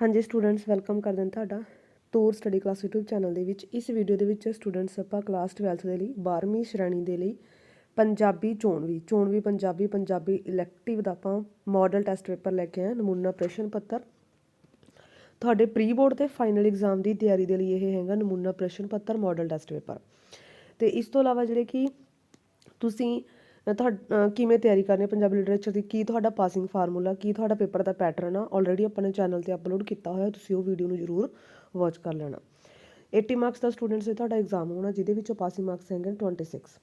ਹਾਂਜੀ students welcome ਕਰਦੇ ਹਾਂ ਤੁਹਾਡਾ ਤੌਰ ਸਟੱਡੀ ਕਲਾਸ YouTube ਚੈਨਲ ਦੇ ਵਿੱਚ। ਇਸ ਵੀਡੀਓ ਦੇ ਵਿੱਚ ਸਟੂਡੈਂਟਸ ਆਪਾਂ ਕਲਾਸ 12th ਦੇ ਲਈ 12ਵੀਂ ਸ਼੍ਰੇਣੀ ਦੇ ਲਈ ਪੰਜਾਬੀ ਚੋਣਵੀ ਚੋਣਵੀ ਪੰਜਾਬੀ ਪੰਜਾਬੀ ਇਲੈਕਟਿਵ ਦਾ ਆਪਾਂ ਮਾਡਲ ਟੈਸਟ ਪੇਪਰ ਲੈ ਕੇ ਆਏ ਨਮੂਨਾ ਪ੍ਰਸ਼ਨ ਪੱਤਰ। ਤੁਹਾਡੇ ਪ੍ਰੀ ਬੋਰਡ ਤੇ ਫਾਈਨਲ ਐਗਜ਼ਾਮ ਦੀ ਤਿਆਰੀ ਦੇ ਲਈ ਇਹ ਹੈਗਾ ਨਮੂਨਾ ਪ੍ਰਸ਼ਨ ਪੱਤਰ ਮਾਡਲ ਟੈਸਟ ਪੇਪਰ ਤੇ ਇਸ ਤੋਂ ਇਲਾਵਾ ਜਿਹੜੇ ਕਿ ਤੁਸੀਂ ਤੁਹਾ ਕਿਵੇਂ ਤਿਆਰੀ ਕਰਨੀ ਹੈ ਪੰਜਾਬੀ ਲਿਟਰੇਚਰ ਦੀ? ਕੀ ਤੁਹਾਡਾ ਪਾਸਿੰਗ ਫਾਰਮੂਲਾ ਕੀ ਤੁਹਾਡਾ ਪੇਪਰ ਦਾ ਪੈਟਰਨ ਆ? ਆਲਰੇਡੀ ਆਪਣੇ ਚੈਨਲ ਤੇ ਅਪਲੋਡ ਕੀਤਾ ਹੋਇਆ, ਤੁਸੀਂ ਉਹ ਵੀਡੀਓ ਨੂੰ ਜ਼ਰੂਰ ਵਾਚ ਕਰ ਲੈਣਾ। 80 ਮਾਰਕਸ ਦਾ ਸਟੂਡੈਂਟਸ ਦੇ ਤੁਹਾਡਾ ਐਗਜ਼ਾਮ ਹੋਣਾ, ਜਿਹਦੇ ਵਿੱਚੋਂ ਪਾਸਿੰਗ ਮਾਰਕਸ ਹੈਗੇ ਨੇ 26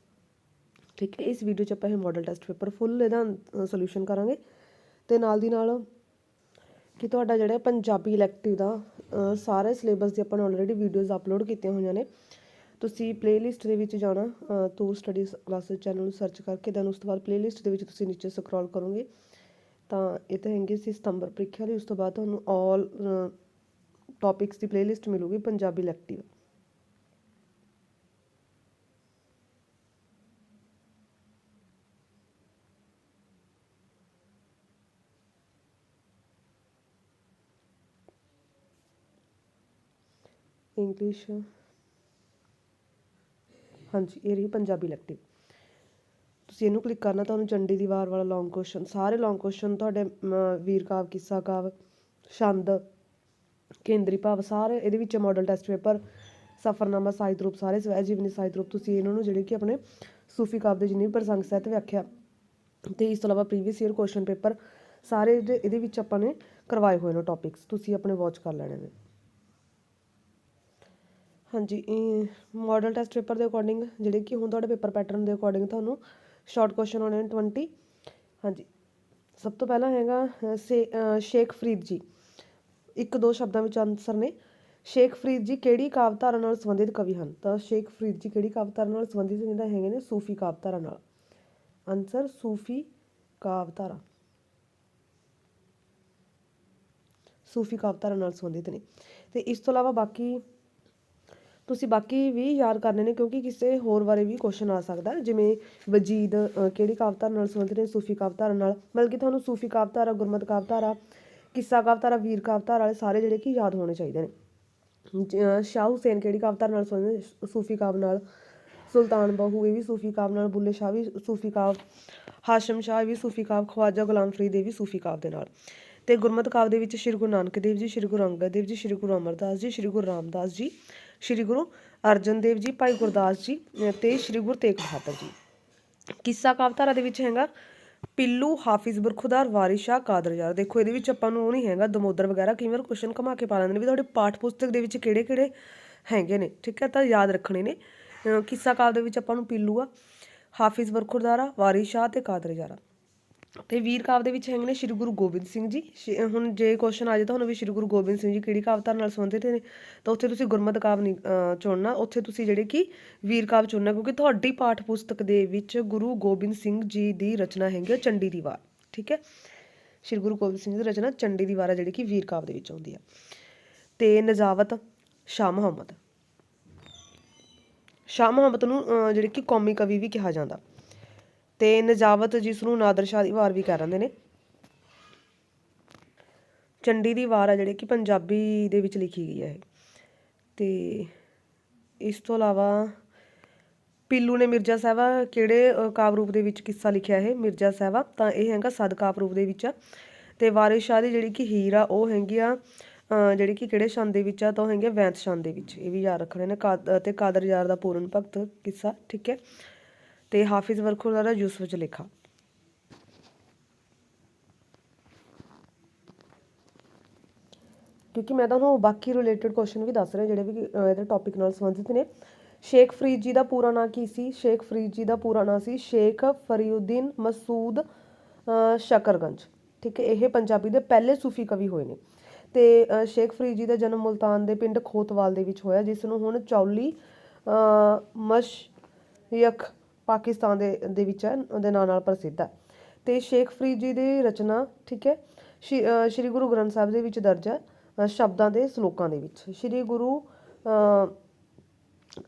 ਠੀਕ ਹੈ, ਇਸ ਵੀਡੀਓ 'ਚ ਆਪਾਂ ਇਹ ਮਾਡਲ ਟੈਸਟ ਪੇਪਰ ਫੁੱਲ ਇਹਦਾ ਸੋਲੂਸ਼ਨ ਕਰਾਂਗੇ। ਤੇ ਨਾਲ ਦੀ ਨਾਲ ਕਿ ਤੁਹਾਡਾ ਜਿਹੜਾ ਪੰਜਾਬੀ ਇਲੈਕਟਿਵ ਦਾ ਸਾਰੇ ਸਿਲੇਬਸ ਦੀ ਆਪਾਂ ਨੇ ਆਲਰੇਡੀ ਵੀਡੀਓਜ਼ ਅਪਲੋਡ ਕੀਤੀਆਂ ਹੋਈਆਂ ਨੇ। ਤੁਸੀਂ ਪਲੇਲਿਸਟ ਦੇ ਵਿੱਚ ਜਾਣਾ ਤੂਰ ਸਟੱਡੀਜ਼ ਕਲਾਸਿਸ ਚੈਨਲ ਨੂੰ ਸਰਚ ਕਰਕੇ ਦੈਨ ਉਸ ਤੋਂ ਬਾਅਦ ਪਲੇਲਿਸਟ ਦੇ ਵਿੱਚ ਤੁਸੀਂ ਨੀਚੇ ਸਕਰੋਲ ਕਰੋਗੇ, ਤਾਂ ਇਹ ਤਾਂ ਹੈਗੇ ਸੀ ਸਤੰਬਰ ਪ੍ਰੀਖਿਆ ਲਈ, ਉਸ ਤੋਂ ਬਾਅਦ ਤੁਹਾਨੂੰ ਆਲ ਟੌਪਿਕਸ ਦੀ ਪਲੇਲਿਸਟ ਮਿਲੂਗੀ, ਪੰਜਾਬੀ ਇਲੈਕਟਿਵ ਇੰਗਲਿਸ਼ ਹਾਂਜੀ, ਇਹ ਰਹੀ ਪੰਜਾਬੀ ਇਲੈਕਟਿਵ ਤੁਸੀਂ ਇਹਨੂੰ ਕਲਿੱਕ ਕਰਨਾ, ਤੁਹਾਨੂੰ ਚੰਡੀ ਦੀ ਵਾਰ ਵਾਲਾ ਲੌਂਗ ਕੁਐਸਚਨ ਸਾਰੇ ਲੌਂਗ ਕੁਐਸਚਨ ਤੁਹਾਡੇ ਵੀਰ ਕਾਵ, ਕਿੱਸਾ ਕਾਵ, ਛੰਦ, ਕੇਂਦਰੀ ਭਾਵ, ਸਾਰੇ ਇਹਦੇ ਵਿੱਚ ਮਾਡਲ ਟੈਸਟ ਪੇਪਰ ਸਫਰਨਾਮਾ, ਸਾਹਿਤ ਰੂਪ, ਸਾਰੇ ਸਵੈ ਜੀਵਨੀ ਸਾਹਿਤ ਰੂਪ, ਤੁਸੀਂ ਇਹਨਾਂ ਨੂੰ ਜਿਹੜੇ ਕਿ ਆਪਣੇ ਸੂਫੀ ਕਾਵ ਦੇ ਜਿੰਨੇ ਵੀ ਪ੍ਰਸੰਗ ਸਹਿਤ ਵਿਆਖਿਆ। ਤੇ ਇਸ ਤੋਂ ਇਲਾਵਾ ਪ੍ਰੀਵੀਅਸ ਈਅਰ ਕੁਐਸਚਨ ਪੇਪਰ ਸਾਰੇ ਇਹਦੇ ਇਹਦੇ ਵਿੱਚ ਆਪਾਂ ਨੇ ਕਰਵਾਏ ਹੋਏ ਨੇ ਟੌਪਿਕਸ ਤੁਸੀਂ ਆਪਣੇ ਵਾਚ ਕਰ ਲੈਣੇ ਨੇ। ਹਾਂਜੀ, ਇਹ ਮਾਡਲ ਟੈਸਟ ਪੇਪਰ ਦੇ ਅਕੋਰਡਿੰਗ ਜਿਹੜੇ ਕਿ ਹੁਣ ਤੁਹਾਡੇ ਪੇਪਰ ਪੈਟਰਨ ਦੇ ਅਕੋਰਡਿੰਗ ਤੁਹਾਨੂੰ ਸ਼ਾਰਟ ਕੁਐਸਚਨ ਆਉਣੇ ਨੇ 20 ਹਾਂਜੀ, ਸਭ ਤੋਂ ਪਹਿਲਾਂ ਹੈਗਾ ਸੇ ਸ਼ੇਖ ਫਰੀਦ ਜੀ। ਇੱਕ ਦੋ ਸ਼ਬਦਾਂ ਵਿੱਚ ਆਨਸਰ ਨੇ। ਸ਼ੇਖ ਫਰੀਦ ਜੀ ਕਿਹੜੀ ਕਾਵਿਧਾਰਾ ਨਾਲ ਸੰਬੰਧਿਤ ਕਵੀ ਹਨ? ਤਾਂ ਸ਼ੇਖ ਫਰੀਦ ਜੀ ਕਿਹੜੀ ਕਾਵਧਾਰਾ ਨਾਲ ਸੰਬੰਧਿਤ ਜਿਹੜਾ ਹੈਗੇ ਨੇ ਸੂਫੀ ਕਾਵਿਧਾਰਾ ਨਾਲ। ਆਨਸਰ ਸੂਫੀ ਕਾਵਿਧਾਰਾ। ਸੂਫੀ ਕਾਵਿਧਾਰਾ ਨਾਲ ਸੰਬੰਧਿਤ ਨੇ। ਤੇ ਇਸ ਤੋਂ ਇਲਾਵਾ ਬਾਕੀ ਤੁਸੀਂ ਬਾਕੀ ਵੀ ਯਾਦ ਕਰਨੇ ਨੇ ਕਿਉਂਕਿ ਕਿਸੇ ਹੋਰ ਬਾਰੇ ਵੀ ਕੁਐਸਚਨ ਆ ਸਕਦਾ ਜਿਵੇਂ ਵਜੀਦ ਕਿਹੜੀ ਕਾਵਧਾਰਾ ਨਾਲ ਸੰਬੰਧਿਤ ਨੇ? ਸੂਫੀ ਕਾਵਧਾਰਾ ਨਾਲ। ਬਲਕਿ ਤੁਹਾਨੂੰ ਸੂਫੀ ਕਾਵਧਾਰਾ ਗੁਰਮਤ ਕਾਵਧਾਰਾ ਕਿੱਸਾ ਕਾਵਧਾਰਾ ਵੀਰ ਕਾਵਧਾਰਾ ਵਾਲੇ ਸਾਰੇ ਜਿਹੜੇ ਕਿ ਯਾਦ ਹੋਣੇ ਚਾਹੀਦੇ ਨੇ। ਜ- ਸ਼ਾਹ ਹੁਸੈਨ ਕਿਹੜੀ ਕਾਵਧਾਰਾ ਨਾਲ ਸੰਬੰਧਿਤ ਸੂਫੀ ਕਾਵ ਨਾਲ। ਸੁਲਤਾਨ ਬਹੂ, ਇਹ ਵੀ ਸੂਫੀ ਕਾਵ ਨਾਲ। ਬੁੱਲੇ ਸ਼ਾਹ ਵੀ ਸੂਫੀ ਕਾਵ। ਹਾਸ਼ਮ ਸ਼ਾਹ, ਇਹ ਵੀ ਸੂਫੀ ਕਾਵ। ਖਵਾਜਾ ਗੁਲਾਮ ਫਰੀਦ, ਇਹ ਵੀ ਸੂਫੀ ਕਾਵ ਦੇ ਨਾਲ। ਤੇ ਗੁਰਮਤ ਕਾਵ ਦੇ ਵਿੱਚ ਸ਼੍ਰੀ ਗੁਰੂ ਨਾਨਕ ਦੇਵ ਜੀ, ਸ਼੍ਰੀ ਗੁਰੂ ਅੰਗਦ ਦੇਵ ਜੀ, ਸ਼੍ਰੀ ਗੁਰੂ ਅਮਰਦਾਸ ਜੀ, ਸ਼੍ਰੀ ਗੁਰੂ ਰਾਮਦਾਸ ਜੀ ਸ਼੍ਰੀ ਗੁਰੂ ਅਰਜਨ ਦੇਵ ਜੀ ਭਾਈ ਗੁਰਦਾਸ ਜੀ ਅ, ਤੇ ਸ਼੍ਰੀ ਗੁਰੂ ਤੇਗ ਬਹਾਦਰ ਜੀ। ਕਿੱਸਾ ਕਾਵਧਾਰਾ ਦੇ ਵਿੱਚ ਹੈਗਾ ਪਿੱਲੂ ਹਾਫਿਜ਼ ਬਰਖੁਦਾਰ ਵਾਰਿਸ ਸ਼ਾਹ ਕਾਦਰਯਾਰ ਦੇਖੋ ਇਹਦੇ ਵਿੱਚ ਆਪਾਂ ਨੂੰ ਉਹ ਨਹੀਂ ਹੈਗਾ ਦਮੋਦਰ ਵਗੈਰਾ ਕਈ ਵਾਰ ਕੁਐਸਚਨ ਘੁਮਾ ਕੇ ਪਾ ਲੈਂਦੇ ਨੇ ਵੀ ਤੁਹਾਡੇ ਪਾਠ ਪੁਸਤਕ ਦੇ ਵਿੱਚ ਕਿਹੜੇ ਕਿਹੜੇ ਹੈਗੇ ਨੇ। ਠੀਕ ਹੈ ਤਾਂ ਯਾਦ ਰੱਖਣੇ ਨੇ। ਕਿੱਸਾ ਕਾਲ ਦੇ ਵਿੱਚ ਆਪਾਂ ਨੂੰ ਪਿੱਲੂ ਆ ਹਾਫਿਜ਼ ਬਰਖੁਦਾਰ ਆ ਵਾਰਿਸ ਸ਼ਾਹ ਤੇ ਕਾਦਰਯਾਰ ਆ ਤੇ ਵੀਰ ਕਾਵ ਦੇ ਵਿੱਚ ਹੈਗੇ ਨੇ ਸ਼੍ਰੀ ਗੁਰੂ ਗੋਬਿੰਦ ਸਿੰਘ ਜੀ। ਹੁਣ ਜੇ ਕੁਐਸਚਨ ਆ ਜਾਏ ਤੁਹਾਨੂੰ ਵੀ ਸ਼੍ਰੀ ਗੁਰੂ ਗੋਬਿੰਦ ਸਿੰਘ ਜੀ ਕਿਹੜੀ ਕਾਵਧਾਰਾ ਨਾਲ ਸੰਬੰਧਿਤ ਨੇ? ਤਾਂ ਉੱਥੇ ਤੁਸੀਂ ਗੁਰਮਤਿ ਕਾਵ ਨਹੀਂ ਚੁਣਨਾ। ਉੱਥੇ ਤੁਸੀਂ ਜਿਹੜੇ ਕਿ ਵੀਰ ਕਾਵ ਚੁਣਨਾ, ਕਿਉਂਕਿ ਤੁਹਾਡੀ ਪਾਠ ਪੁਸਤਕ ਦੇ ਵਿੱਚ ਗੁਰੂ ਗੋਬਿੰਦ ਸਿੰਘ ਜੀ ਦੀ ਰਚਨਾ ਹੈਗੀ ਹੈ ਚੰਡੀ ਦੀ ਵਾਰ, ਠੀਕ ਹੈ? ਸ਼੍ਰੀ ਗੁਰੂ ਗੋਬਿੰਦ ਸਿੰਘ ਜੀ ਦੀ ਰਚਨਾ ਚੰਡੀ ਦੀ ਵਾਰ ਹੈ ਜਿਹੜੀ ਕਿ ਵੀਰ ਕਾਵ ਦੇ ਵਿੱਚ ਆਉਂਦੀ ਹੈ ਤੇ ਨਜ਼ਾਵਤ, ਸ਼ਾਹ ਮੁਹੰਮਦ। ਸ਼ਾਹ ਮੁਹੰਮਦ ਨੂੰ ਜਿਹੜੇ ਕਿ ਕੌਮੀ ਕਵੀ ਵੀ ਕਿਹਾ ਜਾਂਦਾ। ਤੇ ਨਜਾਵਤ ਜਿਸ ਨੂੰ ਨਾਦਰ ਸ਼ਾਹ ਦੀ ਵਾਰ ਵੀ ਕਹਿ ਰਹਿੰਦੇ ਨੇ। ਚੰਡੀ ਦੀ ਵਾਰ ਆ ਜਿਹੜੇ ਕਿ ਪੰਜਾਬੀ ਦੇ ਵਿੱਚ ਲਿਖੀ ਗਈ ਹੈ ਇਹ। ਤੇ ਇਸ ਤੋਂ ਇਲਾਵਾ ਪੀਲੂ ਨੇ ਮਿਰਜ਼ਾ ਸਾਹਿਬਾ ਕਿਹੜੇ ਅ, ਕਾਵ ਰੂਪ ਦੇ ਵਿੱਚ ਕਿੱਸਾ ਲਿਖਿਆ ਹੈ ਮਿਰਜ਼ਾ ਸਾਹਿਬਾ ਤਾਂ ਇਹ ਹੈਗਾ ਸਦਕਾਪ ਰੂਪ ਦੇ ਵਿੱਚ ਆ। ਤੇ ਵਾਰਿਸ ਸ਼ਾਹ ਦੀ ਜਿਹੜੀ ਕਿ ਹੀਰ ਆ ਉਹ ਹੈਗੀ ਆ ਜਿਹੜੀ ਕਿ ਕਿਹੜੇ ਛੰਦ ਦੇ ਵਿੱਚ ਆ ਤਾਂ ਉਹ ਹੈਗੀ ਵੈਂਤ ਛੰਦ ਦੇ ਵਿੱਚ। ਇਹ ਵੀ ਯਾਦ ਰੱਖਣੇ ਨੇ। ਕਾਦ- ਤੇ ਕਾਦਰ ਯਾਰ ਦਾ ਪੂਰਨ ਭਗਤ ਕਿੱਸਾ ਠੀਕ ਹੈ। ਤੇ ਹਾਫਿਜ਼ ਵਰਖੁਰ ਦਾ ਯੂਸਫ ਜਲੇਖਾ ਕਿਉਂਕਿ ਮੈਂ ਤੁਹਾਨੂੰ ਬਾਕੀ ਰਿਲੇਟਡ ਕੁਐਸਚਨ ਵੀ ਦੱਸ ਰਿਹਾ, ਜਿਹੜੇ ਵੀ ਇਹਦੇ ਟੌਪਿਕ ਨਾਲ ਸੰਬੰਧਿਤ ਨੇ। ਸ਼ੇਖ ਫਰੀਦ ਜੀ ਦਾ ਪੂਰਾ ਨਾਂ ਕੀ ਸੀ? ਸ਼ੇਖ ਫਰੀਦ ਜੀ ਦਾ ਪੂਰਾ ਨਾਂ ਸੀ ਸ਼ੇਖ ਫਰੀਉਦੀਨ ਮਸੂਦ ਸ਼ਕਰਗੰਜ। ਠੀਕ ਹੈ, ਇਹ ਪੰਜਾਬੀ ਦੇ ਪਹਿਲੇ ਸੂਫੀ ਕਵੀ ਹੋਏ ਨੇ। ਤੇ ਸ਼ੇਖ ਫਰੀਦ ਜੀ ਦਾ ਜਨਮ ਮੁਲਤਾਨ ਦੇ ਪਿੰਡ ਖੋਤਵਾਲ ਦੇ ਵਿੱਚ ਹੋਇਆ, ਜਿਸ ਨੂੰ ਹੁਣ ਚੌਲੀ ਮਸ਼ ਮਸ਼ਯਖ ਪਾਕਿਸਤਾਨ ਦੇ ਦੇ ਵਿੱਚ ਹੈ ਉਹਦੇ ਨਾਂ ਨਾਲ ਪ੍ਰਸਿੱਧ ਹੈ। ਤੇ ਸ਼ੇਖ ਫਰੀਦ ਜੀ ਦੀ ਰਚਨਾ ਠੀਕ ਹੈ ਸ਼੍ਰੀ ਸ਼੍ਰੀ ਗੁਰੂ ਗ੍ਰੰਥ ਸਾਹਿਬ ਦੇ ਵਿੱਚ ਦਰਜ ਹੈ ਸ਼ਬਦਾਂ ਦੇ ਸ਼ਲੋਕਾਂ ਦੇ ਵਿੱਚ। ਸ਼੍ਰੀ ਗੁਰੂ ਅਹ,